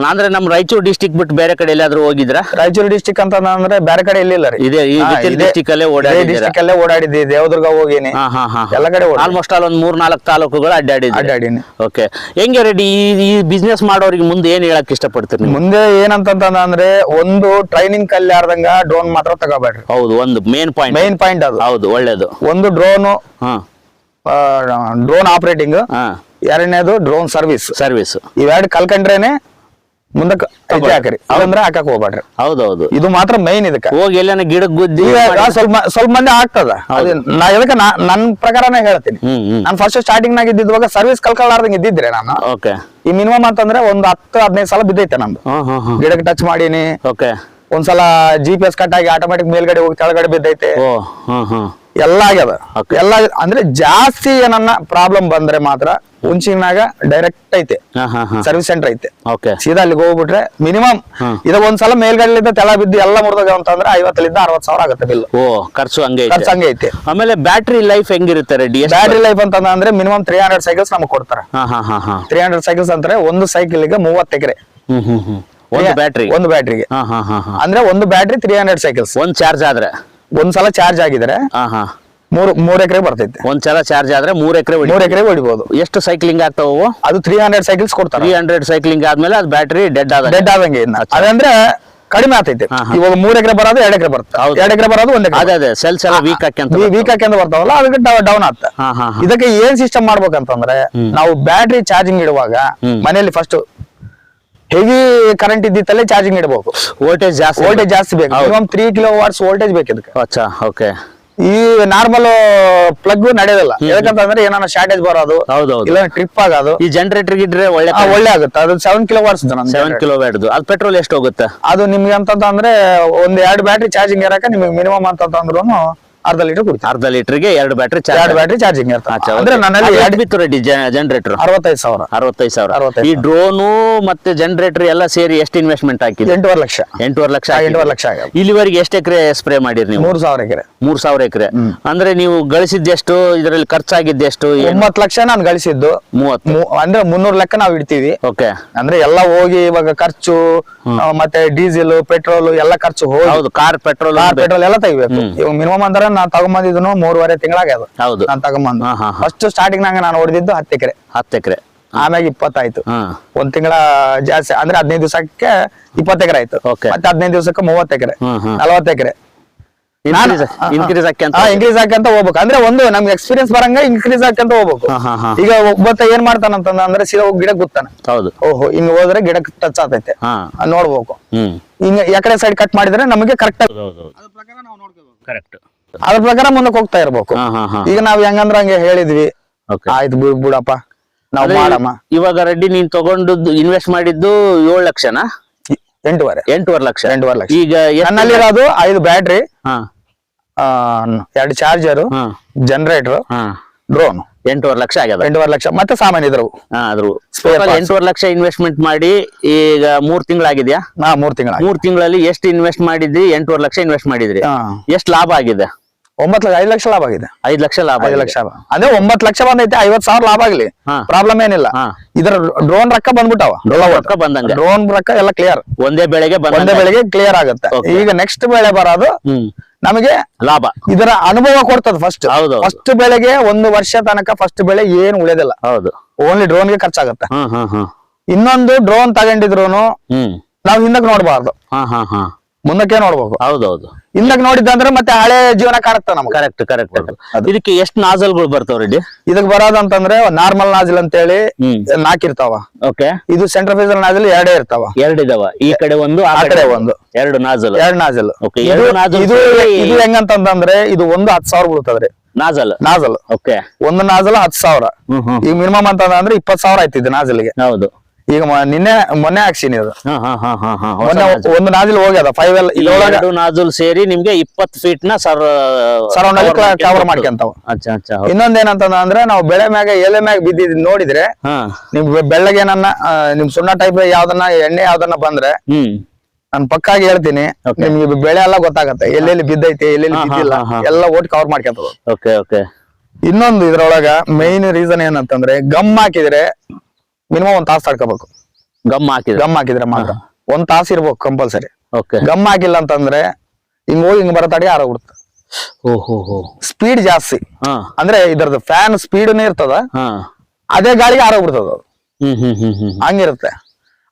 ಅಂದ್ರೆ ನಮ್ ರಾಯಚೂರು ಡಿಸ್ಟಿಕ್ ಬಿಟ್ಟು ಬೇರೆ ಕಡೆ ಎಲ್ಲಾದ್ರೂ ಹೋಗಿದ್ರ? ರಾಯಚೂರು ಡಿಸ್ಟಿಕ್ ಅಂತ ಅಂದ್ರೆ ಬೇರೆ ಕಡೆ ಇಲ್ಲ ರೀ. ಇದೆ, ಈ within ಅಲ್ಲೇ ಓಡಾಡಿ ಡಿಸ್ಟಿಕ್ ಅಲ್ಲೇ ಓಡಾಡಿದ್ದೆ ದೇವದುರ್ಗ ಹೋಗಿನಿ. ಹಾ ಹಾ ಹಾ ಎಲ್ಲ ಕಡೆ ಆಲ್ಮೋಸ್ಟ್ ಆಲ್ ಒಂದ್ ಮೂರ್ ನಾಲ್ಕು ತಾಲೂಕುಗಳು ಅಡ್ಡಾಡಿದ್ದೆ ಅಡ್ಡಾಡಿನಿ. ಓಕೆ ಹೆಂಗೆ ರೆಡಿ ಈ ಬಿಸ್ನೆಸ್ ಮಾಡೋರಿಗೆ ಮುಂದೆ ಏನ್ ಹೇಳಕ್ ಇಷ್ಟಪಡ್ತೀನಿ ಮುಂದೆ ಮುಂದೆ ಏನಂತಂದ್ರೆ ಒಂದು ಟ್ರೈನಿಂಗ್ ಕಲ್ಯಾರ್ದಂಗ ಡ್ರೋನ್ ಮಾತ್ರ ತಗೋಬೇಡ್ರಿ. ಹೌದು ಒಂದು ಮೇನ್ ಪಾಯಿಂಟ್ ಮೇನ್ ಪಾಯಿಂಟ್ ಅದು. ಹೌದು ಒಳ್ಳೇದು. ಒಂದು ಡ್ರೋನು ಹಾ. ಡ್ರೋನ್ ಆಪರೇಟಿಂಗ್ ಎರಡನೇದು ಡ್ರೋನ್ ಸರ್ವಿಸ್ ಸರ್ವಿಸ್ ಇವೆರಡು ಕಲ್ಕಂಡ್ರೇನೆ ಮುಂದಕ್ಕೆ ಹೆಜ್ಜೆ ಹಾಕ್ರಿ. ಅದಂದ್ರೆ ಹಾಕಕ್ ಹೋಗ್ಬೇಡ್ರಿ ಹೌದೌದು. ಇದು ಮಾತ್ರ ಮೈನ್ ಇದಕ್ಕೆ. ಹೋಗಿ ಎಲ್ಲಾನ ಗಿಡಕ್ ಗುದ್ದಿ ಸ್ವಲ್ಪ ಸ್ವಲ್ಪ ಮಂದಿ ಆಗ್ತದ. ನಾ ಇದಕ್ಕೆ ನಾ ನನ್ ಪ್ರಕಾರನೇ ಹೇಳ್ತೀನಿ. ನಾನು ಫಸ್ಟ್ ಸ್ಟಾರ್ಟಿಂಗ್ ನಾಗ ಇದ್ದಿದ್ವಾಗ ಸರ್ವಿಸ್ ಕಲ್ಕೊಳ್ಳಾರ್ದಂಗ ಇದ್ದಿದ್ರೆ ನಾನು. ಓಕೆ ಈ ಮಿನಿಮಮ್ ಅಂತಂದ್ರೆ ಒಂದ್ ಹತ್ತು ಹದಿನೈದು ಸಲ ಬಿದ್ದೈತೆ ನಂದು. ಗಿಡಕ್ಕೆ ಟಚ್ ಮಾಡೀನಿ. ಓಕೆ ಒಂದ್ಸಲ ಜಿ ಪಿ ಎಸ್ ಕಟ್ ಆಗಿ ಆಟೋಮೆಟಿಕ್ ಮೇಲ್ಗಡೆ ಹೋಗಿ ಕೆಳಗಡೆ ಬಿದ್ದೈತೆ. ಎಲ್ಲ ಆಗ್ಯದ ಎಲ್ಲ ಅಂದ್ರೆ ಜಾಸ್ತಿ ಏನನ್ನ ಪ್ರಾಬ್ಲಮ್ ಬಂದ್ರೆ ಮಾತ್ರ ಹುಂಚಿನಾಗ ಡೈರೆಕ್ಟ್ ಐತೆ. ಸರ್ವಿಸ್ ಸೆಂಟರ್ ಐತೆ. ಓಕೆ ಸೀದಾ ಅಲ್ಲಿಗೆ ಹೋಗ್ಬಿಟ್ರೆ ಮಿನಿಮಮ್. ಇದ ಒಂದ್ಸಲ ಮೇಲ್ಗಡೆಲಿಂದ ತೆಳ ಬಿದ್ದು ಎಲ್ಲ ಮುರಿದಾಗ ಅಂತಂದ್ರೆ ಐವತ್ತಲಿಂದ ಅರವತ್ ಸಾವಿರ ಆಗುತ್ತೆ ಬಿಲ್ ಓ ಖರ್ಚು ಹಂಗೆ. ಖರ್ಚು ಹಂಗೆ ಐತೆ. ಆಮೇಲೆ ಬ್ಯಾಟ್ರಿ ಲೈಫ್ ಹೆಂಗಿರುತ್ತೆ ರೆಡಿ ಬ್ಯಾಟ್ರಿ ಲೈಫ್ ಅಂತಂದ್ರೆ ಮಿನಿಮಮ್ ತ್ರೀ ಹಂಡ್ರೆಡ್ ಸೈಕಲ್ಸ್ ನಮಗೆ ಕೊಡ್ತಾರೆ. ತ್ರೀ ಹಂಡ್ರೆಡ್ ಸೈಕಲ್ಸ್ ಅಂದ್ರೆ ಒಂದು ಸೈಕಲ್ಗೆ ಮೂವತ್ತು ಎಕರೆ. ಒಂದು ಬ್ಯಾಟ್ರಿ ಒಂದು ಬ್ಯಾಟ್ರಿಗೆ ಅಂದ್ರೆ ಒಂದು ಬ್ಯಾಟ್ರಿ ತ್ರೀ ಹಂಡ್ರೆಡ್ ಸೈಕಲ್ಸ್ ಒಂದ್ ಚಾರ್ಜ್ ಆದ್ರೆ? ಒಂದ್ಸಲ ಚಾರ್ಜ್ ಆಗಿದ್ರೆ ಹಾ ಹಾ. ಮೂರು ಮೂರ್ ಎಕರೆ ಬರ್ತೈತೆ. ಒಂದ್ ಸಲ ಚಾರ್ಜ್ ಆದ್ರೆ ಮೂರ್ ಎಕರೆ ಮೂರ್ ಎಕರೆ ಹೊಡಿಬಹುದು ಎಷ್ಟು ಸೈಕ್ಲಿಂಗ್ ಆಗ್ತಾವ ಅದು ತ್ರೀ ಹಂಡ್ರೆಡ್ ಸೈಕಲ್ಸ್ ಕೊಡ್ತಾರೆ. ತ್ರೀ ಹಂಡ್ರೆಡ್ ಸೈಕ್ಲಿಂಗ್ ಆದ್ಮೇಲೆ ಅದು ಬ್ಯಾಟ್ರಿ ಡೆಡ್ ಆದ ಡೆಡ್ ಆದಂಗೆ ಅದಂದ್ರೆ ಕಡಿಮೆ ಆಗ್ತೈತೆ. ಇವಾಗ ಮೂರ್ ಎಕರೆ ಬರೋದು ಎರಡ್ ಎಕರೆ ಬರುತ್ತೆ. ಎರಡ್ ಎಕರೆ ಬರೋದು ಒಂದ್ ಅದೇ ಎಕರೆ ಅದೇ ಸೆಲ್ಸ್ ಎಲ್ಲ ವೀಕ್ ಹಾಕ್ಯಂತ ವೀಕ್ ಹಾಕ್ಯಂತ ಬರ್ತಾವಲ್ಲ ಅದಕ್ಕೆ ಡೌನ್ ಆಗ್ತ. ಇದಕ್ಕೆ ಏನ್ ಸಿಸ್ಟಮ್ ಮಾಡ್ಬೇಕಂತಂದ್ರೆ ನಾವು ಬ್ಯಾಟ್ರಿ ಚಾರ್ಜಿಂಗ್ ಇಡುವಾಗ. ಮನೆಯಲ್ಲಿ ಫಸ್ಟ್ ಹೆವಿ ಕರೆಂಟ್ ಇದ್ದಿತ್ತಲ್ಲೇ ಚಾರ್ಜಿಂಗ್ ಇಡಬೇಕು ವೋಲ್ಟೇಜ್ ಜಾಸ್ತಿ ವೋಲ್ಟೇಜ್ ಜಾಸ್ತಿ ಬೇಕು. Minimum three kilo what's voltage ಬೇಕು ಇದಕ್ಕೆ. ಅಚ್ಚಾ ಓಕೆ ಈ ನಾರ್ಮಲ್ ಪ್ಲಗ್ ನಡೆಯೋದಿಲ್ಲ. ಯಾಕಂತಂದ್ರೆ ಏನಾನ ಶಾರ್ಟೇಜ್ ಬರೋದು ಹೌದೌದು. ಇಲ್ಲ ಟ್ರಿಪ್ ಆಗೋದು. ಈ ಜನರೇಟರ್ ಇದ್ರೆ ಒಳ್ಳೆ ಒಳ್ಳೆ ಆಗುತ್ತೆ. ಅದು seven kilo watts seven kilo ಬ್ಯಾಟ್ದು ಅದು ಪೆಟ್ರೋಲ್ ಎಷ್ಟು ಹೋಗುತ್ತೆ? ಅದು ನಿಮ್ಗೆ ಅಂತಂದ್ರೆ ಒಂದ್ ಎರಡು ಬ್ಯಾಟ್ರಿ ಚಾರ್ಜಿಂಗ್ ಇರಕ ನಿಮಗೆ ಮಿನಿಮಮ್ ಅಂತಂದ್ರು ಅರ್ಧ ಲೀಟರ್ ಕುಡಿತ ಅರ್ಧ ಲೀಟರ್ಗೆ ಎರಡು ಬ್ಯಾಟ್ರಿ ಎರಡು ಬ್ಯಾಟ್ರಿ ಚಾರ್ಜಿಂಗ್ ಇರ್ತದೆ. ಅಂದ್ರೆ ನನ್ನಲ್ಲಿ ಎರಡು ಬಿತ್ತು ರೆಡ್ಡಿ ಜನರೇಟರ್. ಅರವತ್ತೈದು ಸಾವಿರ. ಅರವತ್ತೈದು ಸಾವಿರ. ಅರವತ್ತೈದು ಈ ಡ್ರೋನು ಮತ್ತೆ ಜನರೇಟರ್ ಎಲ್ಲ ಸೇರಿ ಎಷ್ಟು ಇನ್ವೆಸ್ಟ್ಮೆಂಟ್ ಹಾಕಿ ಎಂಟೂವರೆ ಲಕ್ಷ. ಎಂಟೂವರೆ ಲಕ್ಷ. ಎಂಟೂವರೆ ಲಕ್ಷ ಇಲ್ಲಿವರೆಗೆ ಎಷ್ಟು ಎಕರೆ ಸ್ಪ್ರೇ ಮಾಡಿರಿ ನೀವು? ಮೂರು ಸಾವಿರ ಎಕರೆ. ಮೂರ್ ಸಾವಿರ ಎಕರೆ. ಅಂದ್ರೆ ನೀವು ಗಳಿಸಿದ್ದೆಷ್ಟು ಇದರಲ್ಲಿ ಖರ್ಚಾಗಿದ್ದೆಷ್ಟು ಒಂಬತ್ತು ಲಕ್ಷ ನಾನು ಗಳಿಸಿದ್ದು. ಮೂವತ್ತು. ಅಂದ್ರೆ ಮುನ್ನೂರು ಲೆಕ್ಕ ನಾವು ಇಡ್ತೀವಿ. ಓಕೆ. ಅಂದ್ರೆ ಎಲ್ಲ ಹೋಗಿ ಇವಾಗ ಖರ್ಚು ಮತ್ತೆ ಡೀಸೆಲ್ ಪೆಟ್ರೋಲ್ ಎಲ್ಲ ಖರ್ಚು ಹೋಗಿ ಹೌದು ಕಾರ್ ಪೆಟ್ರೋಲ್ ಪೆಟ್ರೋಲ್ ಎಲ್ಲ ತೆಗಿಬೇಕು. ಇವಾಗ ಮಿನಿಮಮ್ ಅಂದ್ರೆ ನಾನು ತಗೊಂಬಂದಿದ್ದು ಮೂರುವರೆ ತಿಂಗಳಾಗ್ಯದ. ಹೌದು. ನಾನು ತಗೊಂಬಂದು. ಹಾ, ಹಾ, ಹಾ. ಫಸ್ಟ್ ಸ್ಟಾರ್ಟಿಂಗ್ ನಂಗೆ ನಾನು ಹೊಡೆದಿದ್ದು ಹತ್ತು ಎಕರೆ. ಹತ್ತು ಎಕರೆ. ಆಮ್ಯಾಗ ಇಪ್ಪತ್ತಾಯ್ತು. ಹಾ. ಒಂದ್ ತಿಂಗಳ ಜಾಸ್ತಿ ಅಂದ್ರೆ ಹದಿನೈದು ದಿವಸಕ್ಕೆ ಇಪ್ಪತ್ತು ಎಕರೆ ಆಯ್ತು. Okay. ಮತ್ತೆ ಹದಿನೈದು ದಿವಸಕ್ಕೆ ಮೂವತ್ತು ಎಕರೆ. ಹ್ಮ್, ಹ್ಮ್. ನಲವತ್ತು ಎಕರೆ. ಇನ್ಕ್ರೀಸ್ ಇನ್ಕ್ರೀಸ್ ಇನ್ಕ್ರೀಸ್ ಹಾಕಂತ ಹೋಗ್ಬೇಕು. ಅಂದ್ರೆ ಒಂದು ನಮ್ಗೆ ಎಕ್ಸ್ಪೀರಿಯನ್ಸ್ ಬರಂಗ ಇನ್ಕ್ರೀಸ್ ಹಾಕಂತ ಹೋಗ್ಬೇಕು. ಹಾ, ಹಾ, ಹಾ. ಈಗ ಒಬ್ಬತ್ತ ಏನ್ ಮಾಡ್ತಾನಂತಂದ ಅಂದ್ರೆ ಸೀದಾ ಹೋಗಿ ಗಿಡ ಗೊತ್ತಾನೆ. ಹೌದು. ಓಹೋ ಹಿಂಗ್ ಹೋದ್ರೆ ಗಿಡ ಟಚ್ ಆತೈತೆ ಹಾ. ಅದ್ ನೋಡ್ಬೇಕು. ಹ್ಮ್. ಹಿಂಗ ಯಾಕಡೆ ಸೈಡ್ ಕಟ್ ಮಾಡಿದ್ರೆ ನಮಗೆ ಕರೆಕ್ಟ್ ಕರೆಕ್ಟ್ ಅದ್ರ ಪ್ರಕಾರ ಮುಂದಕ್ಕೆ ಹೋಗ್ತಾ ಇರ್ಬೇಕು. ಹಾ ಹಾ ಹಾ. ಈಗ ನಾವ್ ಹೆಂಗಂದ್ರ ಹಂಗೆ ಹೇಳಿದ್ವಿ. ಆಯ್ತು ಬಿಡ್ ಬಿಡಪ್ಪ. ನಾವ್ ಮಾಡಮ್ಮ. ಇವಾಗ ರೆಡ್ಡಿ ನೀನ್ ತಗೊಂಡದ್ದು ಇನ್ವೆಸ್ಟ್ ಮಾಡಿದ್ದು ಏಳು ಲಕ್ಷನಾ? ಎಂಟೂವರೆ. ಎಂಟೂವರೆ ಲಕ್ಷ. ಎಂಟೂವರೆ ಲಕ್ಷ. ಈಗ ನನ್ನಲ್ಲಿರೋದು ಐದು ಬ್ಯಾಟ್ರಿ ಎರಡು ಚಾರ್ಜರ್ ಜನರೇಟರ್ ಡ್ರೋನ್. ಎಂಟೂವರೆ ಲಕ್ಷ ಆಗ್ಯದ? ಎಂಟೂವರೆ ಲಕ್ಷ. ಮತ್ತೆ ಸಾಮಾನ್ಯ ಇದ್ರು. ಎಂಟೂವರೆ ಲಕ್ಷ ಇನ್ವೆಸ್ಟ್ಮೆಂಟ್ ಮಾಡಿ ಈಗ ಮೂರ್ ತಿಂಗಳಾಗಿದ್ಯಾ? ಮೂರ್ ತಿಂಗಳ ಮೂರ್ ತಿಂಗಳಲ್ಲಿ ಎಷ್ಟು ಇನ್ವೆಸ್ಟ್ ಮಾಡಿದ್ರಿ? ಎಂಟೂವರೆ ಲಕ್ಷ ಇನ್ವೆಸ್ಟ್ ಮಾಡಿದ್ರಿ. ಎಷ್ಟು ಲಾಭ ಆಗಿದೆ? ಒಂಬತ್ತು ಲಕ್ಷ ಐದು ಲಕ್ಷ ಲಾಭ ಆಗಿದೆ. ಐದ್ ಲಕ್ಷ ಲಾಭ ಐದು ಲಕ್ಷ ಲಾಭ. ಅಂದ್ರೆ ಒಂಬತ್ತು ಲಕ್ಷ ಬಂದೈತೆ ಐವತ್ ಸಾವಿರ ಲಾಭ ಆಗ್ಲಿ. ಹಾ. ಪ್ರಾಬ್ಲಮ್ ಏನಿಲ್ಲ. ಹಾ. ಇದರ ಡ್ರೋನ್ ರೊಕ್ಕ ಬಂದ್ಬಿಟ್ಟಾವ. ರೊಕ್ಕ ಬಂದಂಗ. ಡ್ರೋನ್ ರೊಕ್ಕ ಎಲ್ಲ ಕ್ಲಿಯರ್ ಒಂದೇ ಬೆಳೆಗೆ ಒಂದೇ ಬೆಳೆಗೆ ಕ್ಲಿಯರ್ ಆಗುತ್ತೆ. Okay. ಈಗ ನೆಕ್ಸ್ಟ್ ಬೆಳೆ ಬರೋದು ಹ್ಮ್. ನಮಗೆ ಲಾಭ. ಇದರ ಅನುಭವ ಕೊಡ್ತದ ಫಸ್ಟ್ ಹೌದು. ಫಸ್ಟ್ ಬೆಳೆಗೆ ಒಂದು ವರ್ಷ ತನಕ ಫಸ್ಟ್ ಬೆಳೆ ಏನು ಉಳಿಯೋದಿಲ್ಲ ಹೌದು. ಓನ್ಲಿ ಡ್ರೋನ್ಗೆ ಖರ್ಚಾಗತ್ತೆ. ಹ್ಮ್ ಹ್ಮ್ ಹ್ಮ್. ಇನ್ನೊಂದು ಡ್ರೋನ್ ತಗೊಂಡಿದ್ರು ಹ್ಮ್. ನಾವು ಹಿಂದಕ್ಕೆ ನೋಡಬಾರ್ದು. ಹಾ ಹಾ ಹಾ. ಮುಂದಕ್ಕೆ ನೋಡ್ಬೇಕು. ಹೌದೌದು. ಹಿಂದಕ್ಕೆ ನೋಡಿದ್ದಂದ್ರೆ ಮತ್ತೆ ಹಳೆ ಜೀವನ ಕಾಣುತ್ತೆ ನಮ್ಗೆ. Correct correct. ಇದಕ್ಕೆ ಎಷ್ಟು ನಾಜಲ್ಗಳು ಬರ್ತಾವ ರೆಡ್ಡಿ ಇದಕ್ ಬರೋದಂತಂದ್ರೆ ನಾರ್ಮಲ್ ನಾಜಲ್ ಅಂತ ಹೇಳಿ ನಾಲ್ಕು ಇರ್ತಾವ. ಓಕೆ ಇದು ಸೆಂಟ್ರಲ್ ಫೇಸಲ್ ನಾಜಲ್ ಎರಡೇ ಇರ್ತಾವ. ಎರಡು ಇದಾವ. ಈ ಕಡೆ ಒಂದು ಆ ಕಡೆ ಒಂದು. ಎರಡು ನಾಜಲ್. ಎರಡು ನಾಜಲ್. ಇದು ಇದು ಹೆಂಗಂತಂದ್ರೆ ಇದು ಒಂದು ಹತ್ತು ಸಾವಿರ ಬೀಳ್ತದ್ರಿ. ನಾಜಲ್. ನಾಜಲ್. ಓಕೆ ಒಂದು ನಾಜಲ್ ಹತ್ತು ಸಾವಿರ. ಈಗ ಮಿನಿಮಮ್ ಅಂತಂದ್ರೆ ಇಪ್ಪತ್ ಸಾವಿರ ಆಯ್ತು ಇದು ನಾಜಲ್ಗೆ. ಹೌದು. ಈಗ ಮ- ನಿನ್ನೆ ಮೊನ್ನೆ ಹಾಕ್ಸಿನಿ ಇದು ಹಾ ಹಾ ಹಾ ಹಾ ಹಾ ಹೊಸ ಮೊನ್ನೆ nozzle. ಒಂದು ನಾಜಲ್ ಹೋಗ್ಯದ ಫೈವ್ ಎಲ್ ಈ ಇದ್ರೊಳಗ ಎರಡು ನಾಜಲ್ ಸೇರಿ ನಿಮ್ಗೆ ಇಪ್ಪತ್ತು ಫೀಟ್ನ ಸರ್ Surround ಕವರ್ cover. ಮಾಡ್ಕೊಂತಾವ. ಅಚ್ಚಾ ಹೌದು. ನಾವು ಬೆಳೆ ಮ್ಯಾಗ ಎಲೆ ಮ್ಯಾಗ ಬಿದ್ದಿದ್ ನೋಡಿದ್ರೆ ಹಾ ನಿಮ್ ಬೆಳ್ಳಗೆ ನನ್ನ ಆ, ನಿಮ್ ಸುಣ್ಣ ಟೈಪ್ ಯಾವ್ದನ್ನ ಎಣ್ಣೆ ಯಾವ್ದನ್ನ ಬಂದ್ರೆ ಹ್ಮ್ ನಾನು ಪಕ್ಕಾಗಿ ಹೇಳ್ತೀನಿ Okay. ನಿಮ್ಗೆ ಬೆಳೆ ಎಲ್ಲ ಗೊತ್ತಾಗತ್ತೆ ಎಲ್ಲೆಲ್ಲಿ ಬಿದ್ದೈತೆ ಎಲ್ಲೆಲ್ಲಿ ಹಾ, ಹಾ, ಬಿದ್ದಿಲ್ಲ ಹಾ, ಹಾ. ಎಲ್ಲ ಓಟ್ ಕವರ್ ಮಾಡ್ಕೊಂತದ ಓಕೆ ಓಕೆ ಇನ್ನೊಂದು ಇದ್ರೊಳಗ ಮೈನ್ ರೀಸನ್ ಏನಂತಂದ್ರೆ ಗಮ್ ಹಾಕಿದ್ರೆ ಮಿನಿಮಮ್ ಒಂದ್ ತಾಸು ತಡ್ಕೋಬೇಕು. ಗಮ್ ಹಾಕಿದ್ರೆ? ಗಮ್ ಹಾಕಿದ್ರೆ ಮಾತ್ರ. ಒಂದ್ ತಾಸು ಇರ್ಬೇಕು ಕಂಪಲ್ಸರಿ. ಓಕೆ ಗಮ್ ಹಾಕಿಲ್ಲ ಅಂತಂದ್ರೆ ಹಿಂಗ್ ಹೋಗಿ ಹಿಂಗ್ ಬರತಾಡಿ ಆರೋಗ್ಬಿಡುತ್ತೆ ಸ್ಪೀಡ್ ಜಾಸ್ತಿ. ಅಂದ್ರೆ ಇದ್ರದ್ದು ಫ್ಯಾನ್ ಸ್ಪೀಡ್ನೇ ಇರ್ತದ. ಅದೇ ಗಾಳಿಗೆ ಆರೋಗ್ಬಿಡ್ತದ ಅದು? ಹಂಗಿರುತ್ತೆ.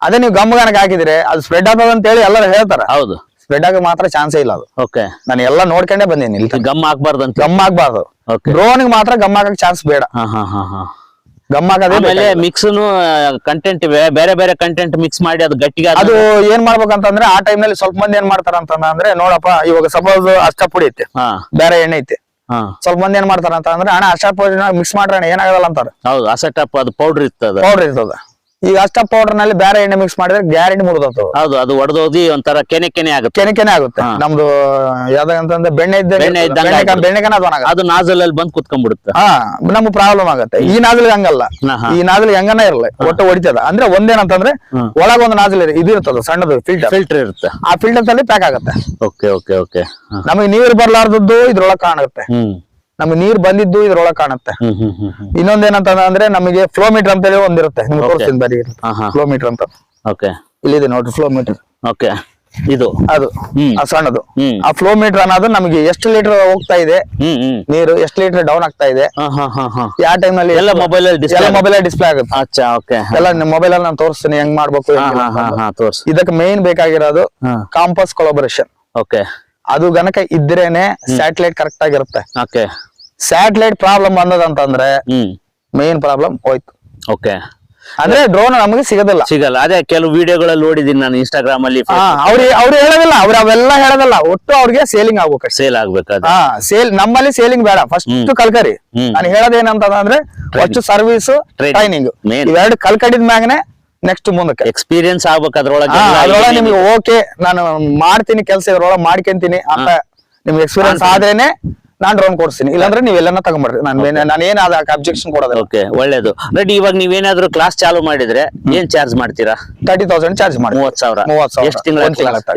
ಅದೇ ನೀವು ಗಮ್ಮಗಾನಕ್ ಹಾಕಿದ್ರೆ ಅದು ಸ್ಪ್ರೆಡ್ ಆಗ್ತದ ಅಂತ ಹೇಳಿ ಎಲ್ಲರೂ ಹೇಳ್ತಾರ. ಹೌದು. ಸ್ಪ್ರೆಡ್ ಆಗ ಮಾತ್ರ ಚಾನ್ಸ್ ಇಲ್ಲ ಅದು. ಓಕೆ ನಾನು ಎಲ್ಲ ನೋಡ್ಕೊಂಡೇ ಬಂದೀನಿ ಇಲ್ಲಿ ಗಮ್ ಹಾಕ್ಬಾರ್ದು ಗಮ್ ಹಾಕ್ಬಾರ್ದು. ಡ್ರೋನ್ ಮಾತ್ರ ಗಮ್ ಹಾಕಕ್ ಚಾನ್ಸ್ ಬೇಡ. ಆಮೇಲೆ ಮಿಕ್ಸ್ನು ಕಂಟೆಂಟ್ ಬೇರೆ ಬೇರೆ ಕಂಟೆಂಟ್ ಮಿಕ್ಸ್ ಮಾಡಿ ಅದು ಗಟ್ಟಿಗೆ ಅದು ಏನ್ ಮಾಡ್ಬೇಕಂತಂದ್ರೆ ಆ ಟೈಮ್ನಲ್ಲಿ ಸ್ವಲ್ಪ ಮಂದಿ ಏನ್ ಮಾಡ್ತಾರ ಅಂತಂದ್ರೆ ನೋಡಪ್ಪ ಇವಾಗ ಸಪೋಸ್ ಅಷ್ಟ ಪುಡಿ ಐತೆ. ಹಾ. ಬೇರೆ ಎಣ್ಣೆ ಐತೆ. ಹಾ. ಸ್ವಲ್ಪ ಮಂದಿ ಏನ್ ಮಾಡ್ತಾರ ಅಂತ ಅಂದ್ರೆ ಅಣ್ಣ ಅಷ್ಟ ಪುಡಿ ಮಿಕ್ಸ್ ಮಾಡ್ರಣ್ಣ ಏನಾಗಲ್ಲ ಅಂತಾರ. ಹೌದು ಅಸೆಟಪ್ ಅದು ಪೌಡರ್ ಇರ್ತದ. ಪೌಡರ್ ಇರ್ತದ. ಈಗ ಅಷ್ಟ ಪೌಡರ್ನಲ್ಲಿ ಬೇರೆ ಎಣ್ಣೆ ಮಿಕ್ಸ್ ಮಾಡಿದ್ರೆ ಗ್ಯಾರಂಟಿ ಮುರಿದೋಗ್ತದ ಹೌದು ಅದು ಒಡೆದೋದಿ ಒಂಥರ ಕೆನೆ ಕೆನೆ ಆಗುತ್ತೆ. ಕೆನೆ ಕೆನೆ ಆಗುತ್ತೆ. ನಮ್ದು ಯಾವ್ದಂತಂದ್ರೆ ಬೆಣ್ಣೆ ಇದ್ದಂಗೆ ಬೆಣ್ಣೆ ಇರ್ತದೆ. ಇದ್ದಂಗೆ ಬೆಣ್ಣೆ ಕನ್- ಆಗ್ಬಿಡುತ್ತೆ. ಬೆಣ್ಣೆ ಅದು ನಾಜಲ್ ಅಲ್ಲಿ ಬಂದ್ ಕುತ್ಕೊಂಡ್ಬಿಡುತ್ತೆ. ಹಾ ನಮ್ಗೆ ಪ್ರಾಬ್ಲಮ್ ಆಗುತ್ತೆ. ಈ ನಾಜಲ್ ಹಂಗಲ್ಲ. ಈ ನಾಜಲ್ ಹೆಂಗನ ಇರಲ್ಲ ಒಟ್ಟು ಹೊಡಿತದ. ಅಂದ್ರೆ ಒಂದೇನಂತಂದ್ರೆ. ಒಳಗ ಒಂದು ನಾಜಲ್ ಇದು ಇರ್ತದ ಸಣ್ಣದು ಫಿಲ್ಟರ್ ಫಿಲ್ಟರ್ ಇರುತ್ತೆ. ಆ ಫಿಲ್ಟರ್ ಅಲ್ಲಿ ಪ್ಯಾಕ್ ಆಗುತ್ತೆ. Okay okay okay. ನಮಗೆ ನೀರು ಬರ್ಲಾರ್ದದ್ದು ಇದ್ರೊಳಗೆ ಕಾಣುತ್ತೆ. ನಮಗೆ ನೀರ್ ಬಂದಿದ್ದು ಇದ್ರೊಳಗ್ ಕಾಣುತ್ತೆ. ಇನ್ನೊಂದ್ ಏನಂತ ಹ್ಮ್ ಹ್ಮ್. ಇನ್ನೊಂದೇನಂತಂದ್ರೆ ಅಂದ್ರೆ ನಮಗೆ ಫ್ಲೋ ಮೀಟರ್ ಅಂತೇಳಿ ಒಂದಿರುತ್ತೆ. ನಿಮ್ಗೆ ತೋರಿಸ್ತೀನಿ ಬರೀ ಫ್ಲೋ ಮೀಟರ್ ಅಂತ. ಓಕೆ ಇಲ್ಲಿದೆ ನೋಡ್ರಿ ಫ್ಲೋ ಮೀಟರ್ ಓಕೆ ಇದು. ಅದು. ಆ ಸಣ್ಣದು. ಆ ಫ್ಲೋ ಮೀಟರ್ ಅನ್ನೋದು ನಮಗೆ ಎಷ್ಟು ಲೀಟರ್ ಹೋಗ್ತಾ ಇದೆ? ನೀರು ಎಷ್ಟು ಲೀಟರ್ ಡೌನ್ ಆಗ್ತಾ ಇದೆ? ಯಾವ ಟೈಮ್ನಲ್ಲಿ ಎಲ್ಲ ಮೊಬೈಲ್ ಅಲ್ಲಿ ಎಲ್ಲ ಡಿಸ್ಪ್ಲೇ ಮೊಬೈಲ್ ಡಿಸ್ಪ್ಲೇ ಆಗುತ್ತೆ. ಅಚ್ಚಾ ಓಕೆ ಎಲ್ಲ ಮೊಬೈಲ್ ಅಲ್ಲಿ ನಾನು ತೋರಿಸ್ತೀನಿ ಹೆಂಗ್ ಮಾಡ್ಬೇಕು ಇದಕ್ಕೆ ಮೇನ್ ಬೇಕಾಗಿರೋದು ಕಾಂಪಸ್ ಕೊಲಾಬರೇಷನ್ ಓಕೆ ಅದು ಗನಕ ಇದ್ರೇನೆ ಸ್ಯಾಟಲೈಟ್ ಕರೆಕ್ಟ್ ಆಗಿರುತ್ತೆ. ಓಕೆ ಸ್ಯಾಟಲೈಟ್ ಪ್ರಾಬ್ಲಮ್ ಬಂದದಂತಂದ್ರೆ ಮೇನ್ ಪ್ರಾಬ್ಲಮ್ ಹೋಯ್ತು. ಓಕೆ ಅಂದ್ರೆ ಡ್ರೋನ್ ನಮಗೆ ಸಿಗೋದಿಲ್ಲ. ಸಿಗಲ್ಲ. ಅದೇ ಕೆಲವು ವಿಡಿಯೋಗಳಲ್ಲಿ ನೋಡಿದೀನಿ ನಾನು ಇನ್ಸ್ಟಾಗ್ರಾಮ್ ಅಲ್ಲಿ ಅವ್ರು ಅವ್ರು ಹೇಳೋದಿಲ್ಲ. ಅವ್ರ ಅವೆಲ್ಲ ಹೇಳೋದಲ್ಲ. ಒಟ್ಟು ಅವ್ರಿಗೆ ಸೇಲಿಂಗ್ ಆಗ್ಬೇಕು ಸೇಲ್ ಆಗ್ಬೇಕು ಸೇಲ್ ನಮ್ಮಲ್ಲಿ ಸೇಲಿಂಗ್ ಬೇಡ. ಫಸ್ಟ್ ಕಲ್ಕರಿ. ನಾನು ಹೇಳೋದೇನಂತಂದ್ರೆ ಫಸ್ಟ್ ಸರ್ವಿಸ್. ಟ್ರೈನಿಂಗ್. ಇವೆರಡು ಕಲ್ಕಡಿದ ಮ್ಯಾಗನೆ ನೆಕ್ಸ್ಟ್ ಮುಂದಕ್ಕೆ. ಎಕ್ಸ್ಪೀರಿಯನ್ಸ್ ಆಗ್ಬೇಕು ಅದ್ರೊಳಗೆ. ಅದ್ರೊಳಗೆ ನಿಮ್ಗೆ ಓಕೆ ನಾನು ಮಾಡ್ತೀನಿ ಕೆಲಸ ಇದ್ರೊಳಗೆ ಮಾಡ್ಕೊಂತೀನಿ ಅಂತ ನಿಮ್ಗೆ ಎಕ್ಸ್ಪೀರಿಯನ್ಸ್ ಆದ್ರೇನೆ ನಾನ್ ಡ್ರೋನ್ ಕೊಡ್ತೀನಿ ಇಲ್ಲಾಂದ್ರೆ ನೀವ್ ಎಲ್ಲಾನ ತಗೊಂಬರ್ರಿ. ನಾನು ನಾನು ಏನ್ ಅದಕ್ಕೆ ಅಬ್ಜೆಕ್ಷನ್ ಕೊಡೋದಿಲ್ಲ. ಓಕೆ ಒಳ್ಳೇದು. ರೆಡಿ ಇವಾಗ ನೀವೇನಾದ್ರೂ ಕ್ಲಾಸ್ ಚಾಲು ಮಾಡಿದ್ರೆ ಏನ್ ಚಾರ್ಜ್ ಮಾಡ್ತೀರಾ? ತರ್ಟಿ ತೌಸಂಡ್ ಚಾರ್ಜ್ ಮಾಡಿ ಮೂವತ್ ಸಾವಿರ. ಮೂವತ್ ಸಾವಿರ. ಎಷ್ಟು ತಿಂಗಳ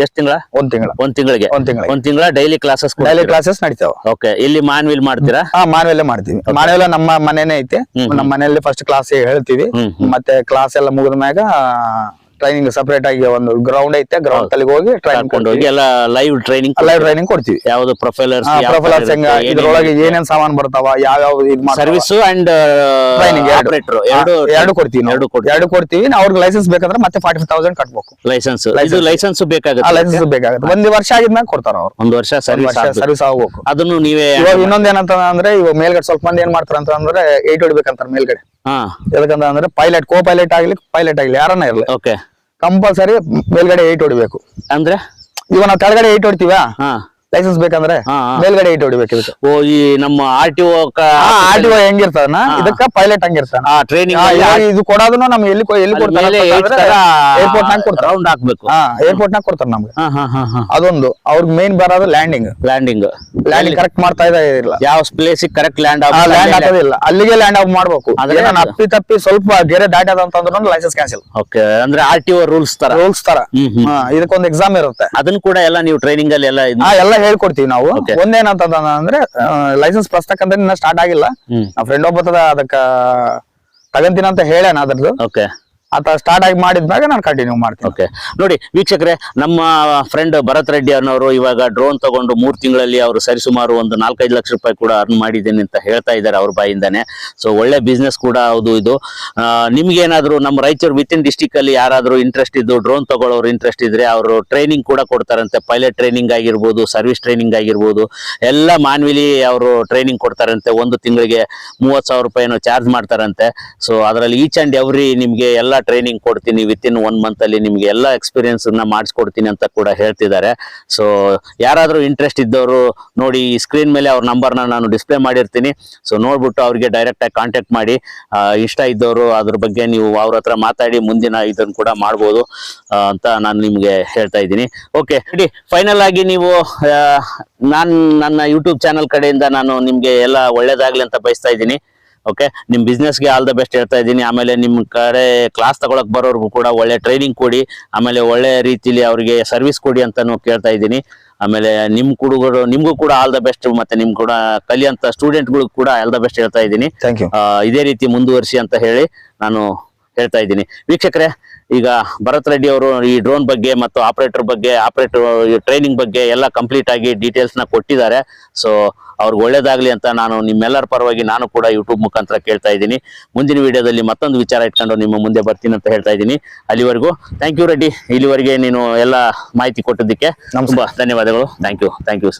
ಎಷ್ಟು ತಿಂಗಳ? ಒಂದ್ ತಿಂಗಳ. ಒಂದ್ ತಿಂಗಳಿಗೆ. ಒಂದ್ ತಿಂಗಳ ಒಂದ್ ತಿಂಗಳ ಡೈಲಿ ಕ್ಲಾಸಸ್ ಡೈಲಿ ಕ್ಲಾಸಸ್ ನಡೀತಾವ. ಓಕೆ ಇಲ್ಲಿ ಮಾನ್ವಿಲ್ ಮಾಡ್ತೀರಾ? ಹಾ ಮಾನವೆಲ್ಲ ಮಾಡ್ತೀವಿ. ಮಾನ್ವೆಲ್ಲ ನಮ್ಮ ಮನೆನೇ ಐತೆ. ನಮ್ಮ ಮನೆಯಲ್ಲಿ ಫಸ್ಟ್ ಕ್ಲಾಸ್ ಹೇಳ್ತೀವಿ. ಮತ್ತೆ ಕ್ಲಾಸ್ ಎಲ್ಲ ಮುಗಿದ ಮ್ಯಾಗ ಟ್ರೈನಿಂಗ್ ಸಪರೇಟ್ ಆಗಿ ಒಂದು ಗ್ರೌಂಡ್ ಐತೆ ಗ್ರೌಂಡ್ ಅಲ್ಲಿ ಹೋಗಿ ಟ್ರೈನಿಂಗ್ ಹೋಗಿ ಎಲ್ಲ ಲೈವ್ ಟ್ರೈನಿಂಗ್ ಲೈವ್ ಟ್ರೈನಿಂಗ್ ಕೊಡ್ತೀವಿ. ಯಾವ್ದು ಪ್ರೊಫೈಲರ್ಸ್ ಪ್ರೊಫೈಲರ್ಸ್ ಹೆಂಗ ಇದ್ರೊಳಗೆ ಏನೇನ್ ಸಾಮಾನ್ ಬರ್ತಾವ ಯಾವ ಯಾವ ಸರ್ವಿಸ್ ಅಂಡ್ ಟ್ರೈನಿಂಗ್ ಆಪರೇಟರ್ ಎರಡು. ಎರಡು ಕೊಡ್ತೀವಿ ಎರಡು ಕೊಡ್ತೀವಿ. ಎರಡು ಕೊಡ್ತೀವಿ. ಅವ್ರಿಗೆ ಲೈಸೆನ್ಸ್ ಬೇಕಂದ್ರೆ ಮತ್ತೆ ಫಾರ್ಟಿ ತೌಸಂಡ್ ಕಟ್ಬೇಕು. ಲೈಸೆನ್ಸ್ ಇದು. ಲೈಸೆನ್ಸ್ ಬೇಕಾಗುತ್ತೆ. ಲೈಸೆನ್ಸ್ ಬೇಕಾಗುತ್ತೆ. ಒಂದ್ ವರ್ಷ ಆಗಿದ್ಮೇಲೆ ಕೊಡ್ತಾರ ಅವ್ರು. ಒಂದ್ ವರ್ಷ ಸರ್ವಿಸ್ ಸರ್ವಿಸ್ ಆಗ್ಬೇಕು. ಅದನ್ನು ನೀವೇ ಇವಾಗ ಇನ್ನೊಂದ್ ಏನಂತ ಅಂದ್ರೆ ಇವಾಗ ಮೇಲ್ಗಡೆ ಸ್ವಲ್ಪ ಮಂದಿ ಏನ್ ಮಾಡ್ತಾರ ಅಂತ ಅಂದ್ರೆ ಏಟ್ ಹೊಡಿಬೇಕಂತಾರ ಮೇಲ್ಗಡೆ. ಹಾ. ಅಂದ್ರೆ ಪೈಲಟ್ ಕೋ ಪೈಲಟ್ ಆಗ್ಲಿ ಪೈಲಟ್ ಆಗ್ಲಿ ಯಾರನ್ನ ಇರ್ಲಿ. ಓಕೆ ಕಂಪಲ್ಸರಿ ಮೇಲ್ಗಡೆ ಏಟ್ ಹೊಡಿಬೇಕು. ಅಂದ್ರೆ? ಇವಾಗ ನಾವು ಕೆಳಗಡೆ ಏಟ್ ಹೊಡಿತೀವ? ಹಾ. ಲೈಸೆನ್ಸ್ ಬೇಕಂದ್ರೆ. ಮೇಲ್ಗಡೆ ಇಟ್ಟು ಹೊಡಿಬೇಕು ಇದಕ್ಕೆ. ಓ ಈ ನಮ್ಮ R T O R T ಹೆಂಗಿರ್ತಾನ ಇದಕ್ಕ ಪೈಲಟ್ ಹಂಗಿರ್ತಾನ ಟ್ರೈನಿಂಗ್ ಇದು ಕೊಡೋದನ್ನ ನಮ್ಗೆ ಎಲ್ಲಿ ಎಲ್ಲಿ ಕೊಡ್ತಾರೆ ಏರ್ಪೋರ್ಟ್ ನಾಗ ಕೊಡ್ತಾರ. ರೌಂಡ್ ಹಾಕ್ಬೇಕು. ಏರ್ಪೋರ್ಟ್ ನಾಗ ಕೊಡ್ತಾರ ನಮ್ಗೆ. ಅದೊಂದು. ಅವ್ರಿಗೆ ಮೇನ್ ಬರೋದು ಲ್ಯಾಂಡಿಂಗ್ ಲ್ಯಾಂಡಿಂಗ್ ಲ್ಯಾಂಡಿಂಗ್ ಕರೆಕ್ಟ್ ಮಾಡ್ತಾ ಇದೆ ಇಲ್ಲ ಯಾವ ಪ್ಲೇಸ್ ಕರೆಕ್ಟ್ ಲ್ಯಾಂಡ್ ಲ್ಯಾಂಡ್ ಆಗೋದಿಲ್ಲ ಅಲ್ಲಿಗೆ ಲ್ಯಾಂಡ್ ಆಫ್ ಮಾಡ್ಬೇಕು. ಅದ್ರಿಂದ ನಾನು ಅಪ್ಪಿ ತಪ್ಪಿ ಸ್ವಲ್ಪ ಗೆರೆ ದಾಟ್ಯದ ಅಂತಂದ್ರೆ ಲೈಸೆನ್ಸ್ ಕ್ಯಾನ್ಸಲ್ ಓಕೆ ಅಂದ್ರೆ ಆರ್ ಟಿ ಒ ರೂಲ್ಸ್ ತರ. ರೂಲ್ಸ್ ತರ. ಇದಕ್ಕೊಂದು ಎಕ್ಸಾಮ್ ಇರುತ್ತೆ. ಅದನ್ನ ಕೂಡ ಎಲ್ಲ ನೀವು ಟ್ರೈನಿಂಗ್ ಅಲ್ಲಿ ಎಲ್ಲ ಎಲ್ಲ ಹೇಳ್ಕೊಡ್ತೀವಿ ನಾವು. ಒಂದೇನಂತಂದ್ರೆ ಅಂದ್ರೆ ಲೈಸೆನ್ಸ್ ಪ್ರಸ್ತಕ್ಕಂತ ಇನ್ನ ಸ್ಟಾರ್ಟ್ ಆಗಿಲ್ಲ. ನಾ ಫ್ರೆಂಡ್ ಒಬ್ಬ ಅದಕ್ಕ ತಗಂತೀನಿ ಅಂತ ಹೇಳ್ಯಾನ ಅದ್ರದ್ದು ಆತ ಸ್ಟಾರ್ಟ್ ಆಗಿ ಮಾಡಿದ್ಮ್ಯಾಗ ನಾನು ಕಂಟಿನ್ಯೂ ಮಾಡ್ತೀನಿ. ಓಕೆ ನೋಡಿ, ವೀಕ್ಷಕರೇ, ನಮ್ಮ ಫ್ರೆಂಡ್ ಭರತ್ ರೆಡ್ಡಿ ಅನ್ನೋರು ಇವಾಗ ಡ್ರೋನ್ ತಗೊಂಡು ಮೂರು ತಿಂಗಳಲ್ಲಿ ಅವರು ಸರಿಸುಮಾರು ಒಂದು ನಾಲ್ಕೈದು ಲಕ್ಷ ರೂಪಾಯಿ ಕೂಡ ಅರ್ನ್ ಮಾಡಿದ್ದೀನಿ ಅಂತ ಹೇಳ್ತಾ ಇದ್ದಾರೆ ಅವ್ರ ಬಾಯಿಂದಾನೆ. ಸೊ ಒಳ್ಳೆ ಬಿಸ್ನೆಸ್ ಕೂಡ ಹೌದು ಇದು. ನಿಮ್ಗೆ ಏನಾದರೂ ನಮ್ಮ ರಾಯಚೂರು ವಿತ್ ಇನ್ ಡಿಸ್ಟಿಕ್ ಅಲ್ಲಿ ಯಾರಾದ್ರೂ ಇಂಟ್ರೆಸ್ಟ್ ಇದ್ದು ಡ್ರೋನ್ ತಗೊಳ್ಳೋರು ಇಂಟ್ರೆಸ್ಟ್ ಇದ್ರೆ ಅವರು ಟ್ರೈನಿಂಗ್ ಕೂಡ ಕೊಡ್ತಾರಂತೆ. ಪೈಲಟ್ ಟ್ರೈನಿಂಗ್ ಆಗಿರ್ಬೋದು ಸರ್ವಿಸ್ ಟ್ರೈನಿಂಗ್ ಆಗಿರ್ಬೋದು. ಎಲ್ಲ ಮಾನ್ವಿಲಿ ಅವರು ಟ್ರೈನಿಂಗ್ ಕೊಡ್ತಾರಂತೆ. ಒಂದು ತಿಂಗಳಿಗೆ ಮೂವತ್ತು ಸಾವಿರ ರೂಪಾಯಿನೂ ಚಾರ್ಜ್ ಮಾಡ್ತಾರಂತೆ. ಸೊ ಅದರಲ್ಲಿ ಈಚ್ ಅಂಡ್ ಎವ್ರಿ ನಿಮಗೆ ಎಲ್ಲ ಟ್ರೈನಿಂಗ್ ಕೊಡ್ತೀನಿ ವಿತ್ ಇನ್ ಒನ್ ಮಂತ್ ಅಲ್ಲಿ ನಿಮ್ಗೆ ಎಲ್ಲ ಎಕ್ಸ್ಪೀರಿಯನ್ಸ್ ಮಾಡಿಸ್ಕೊಡ್ತೀನಿ ಅಂತ ಕೂಡ ಹೇಳ್ತಿದ್ದಾರೆ. ಸೊ ಯಾರಾದರೂ ಇಂಟ್ರೆಸ್ಟ್ ಇದ್ದವರು ನೋಡಿ ಈ ಸ್ಕ್ರೀನ್ ಮೇಲೆ ಅವ್ರ ನಂಬರ್ನ ನಾನು ಡಿಸ್ಪ್ಲೇ ಮಾಡಿರ್ತೀನಿ. ಸೊ ನೋಡ್ಬಿಟ್ಟು ಅವ್ರಿಗೆ ಡೈರೆಕ್ಟ್ ಆಗಿ ಕಾಂಟ್ಯಾಕ್ಟ್ ಮಾಡಿ. ಇಷ್ಟ ಇದ್ದವರು ಅದ್ರ ಬಗ್ಗೆ ನೀವು ಅವ್ರ ಹತ್ರ ಮಾತಾಡಿ ಮುಂದಿನ ಇದನ್ನು ಕೂಡ ಮಾಡ್ಬೋದು ಅಂತ ನಾನು ನಿಮ್ಗೆ ಹೇಳ್ತಾ ಇದ್ದೀನಿ. ಓಕೆ ರೆಡಿ ಫೈನಲ್ ಆಗಿ ನೀವು ನಾನು ನನ್ನ ಯೂಟ್ಯೂಬ್ ಚಾನಲ್ ಕಡೆಯಿಂದ ನಾನು ನಿಮ್ಗೆ ಎಲ್ಲ ಒಳ್ಳೇದಾಗ್ಲಿ ಅಂತ ಬಯಸ್ತಾ ಇದ್ದೀನಿ. ಓಕೆ ನಿಮ್ ಬಿಸ್ನೆಸ್ಗೆ ಆಲ್ ದ ಬೆಸ್ಟ್ ಹೇಳ್ತಾ ಇದ್ದೀನಿ. ಆಮೇಲೆ ನಿಮ್ ಕಡೆ ಕ್ಲಾಸ್ ತಗೊಳಕ್ ಬರೋರ್ಗು ಕೂಡ ಒಳ್ಳೆ ಟ್ರೈನಿಂಗ್ ಕೊಡಿ. ಆಮೇಲೆ ಒಳ್ಳೆ ರೀತಿಲಿ ಅವರಿಗೆ ಸರ್ವಿಸ್ ಕೊಡಿ ಅಂತಾನು ಕೇಳ್ತಾ ಇದ್ದೀನಿ. ಆಮೇಲೆ ನಿಮ್ ಕುಡುಗರು ನಿಮ್ಗೂ ಕೂಡ ಆಲ್ ದ ಬೆಸ್ಟ್ ಮತ್ತೆ ನಿಮ್ ಕೂಡ ಕಲಿಯಂತ ಸ್ಟೂಡೆಂಟ್ಗಳು ಕೂಡ ಆಲ್ ದ ಬೆಸ್ಟ್ ಹೇಳ್ತಾ ಇದ್ದೀನಿ. ಇದೇ ರೀತಿ ಮುಂದುವರಿಸಿ ಅಂತ ಹೇಳಿ ನಾನು ಹೇಳ್ತಾ ಇದ್ದೀನಿ. ವೀಕ್ಷಕರೇ ಈಗ ಭರತ್ ರೆಡ್ಡಿ ಅವರು ಈ ಡ್ರೋನ್ ಬಗ್ಗೆ ಮತ್ತು ಆಪರೇಟರ್ ಬಗ್ಗೆ ಆಪರೇಟರ್ ಟ್ರೈನಿಂಗ್ ಬಗ್ಗೆ ಎಲ್ಲ ಕಂಪ್ಲೀಟ್ ಆಗಿ ಡೀಟೇಲ್ಸ್ನ ಕೊಟ್ಟಿದ್ದಾರೆ. ಸೊ ಅವ್ರಿಗೆ ಒಳ್ಳೇದಾಗಲಿ ಅಂತ ನಾನು ನಿಮ್ಮೆಲ್ಲರ ಪರವಾಗಿ ನಾನು ಕೂಡ ಯೂಟ್ಯೂಬ್ ಮುಖಾಂತರ ಕೇಳ್ತಾ ಇದ್ದೀನಿ. ಮುಂದಿನ ವಿಡಿಯೋದಲ್ಲಿ ಮತ್ತೊಂದು ವಿಚಾರ ಇಟ್ಕೊಂಡು ನಿಮ್ಮ ಮುಂದೆ ಬರ್ತೀನಿ ಅಂತ ಹೇಳ್ತಾ ಇದ್ದೀನಿ. ಅಲ್ಲಿವರೆಗೂ ಥ್ಯಾಂಕ್ ಯು ರೆಡ್ಡಿ. ಇಲ್ಲಿವರೆಗೆ ನೀನು ಎಲ್ಲ ಮಾಹಿತಿ ಕೊಟ್ಟಿದ್ದಕ್ಕೆ ತುಂಬಾ ಧನ್ಯವಾದಗಳು. Thank you thank you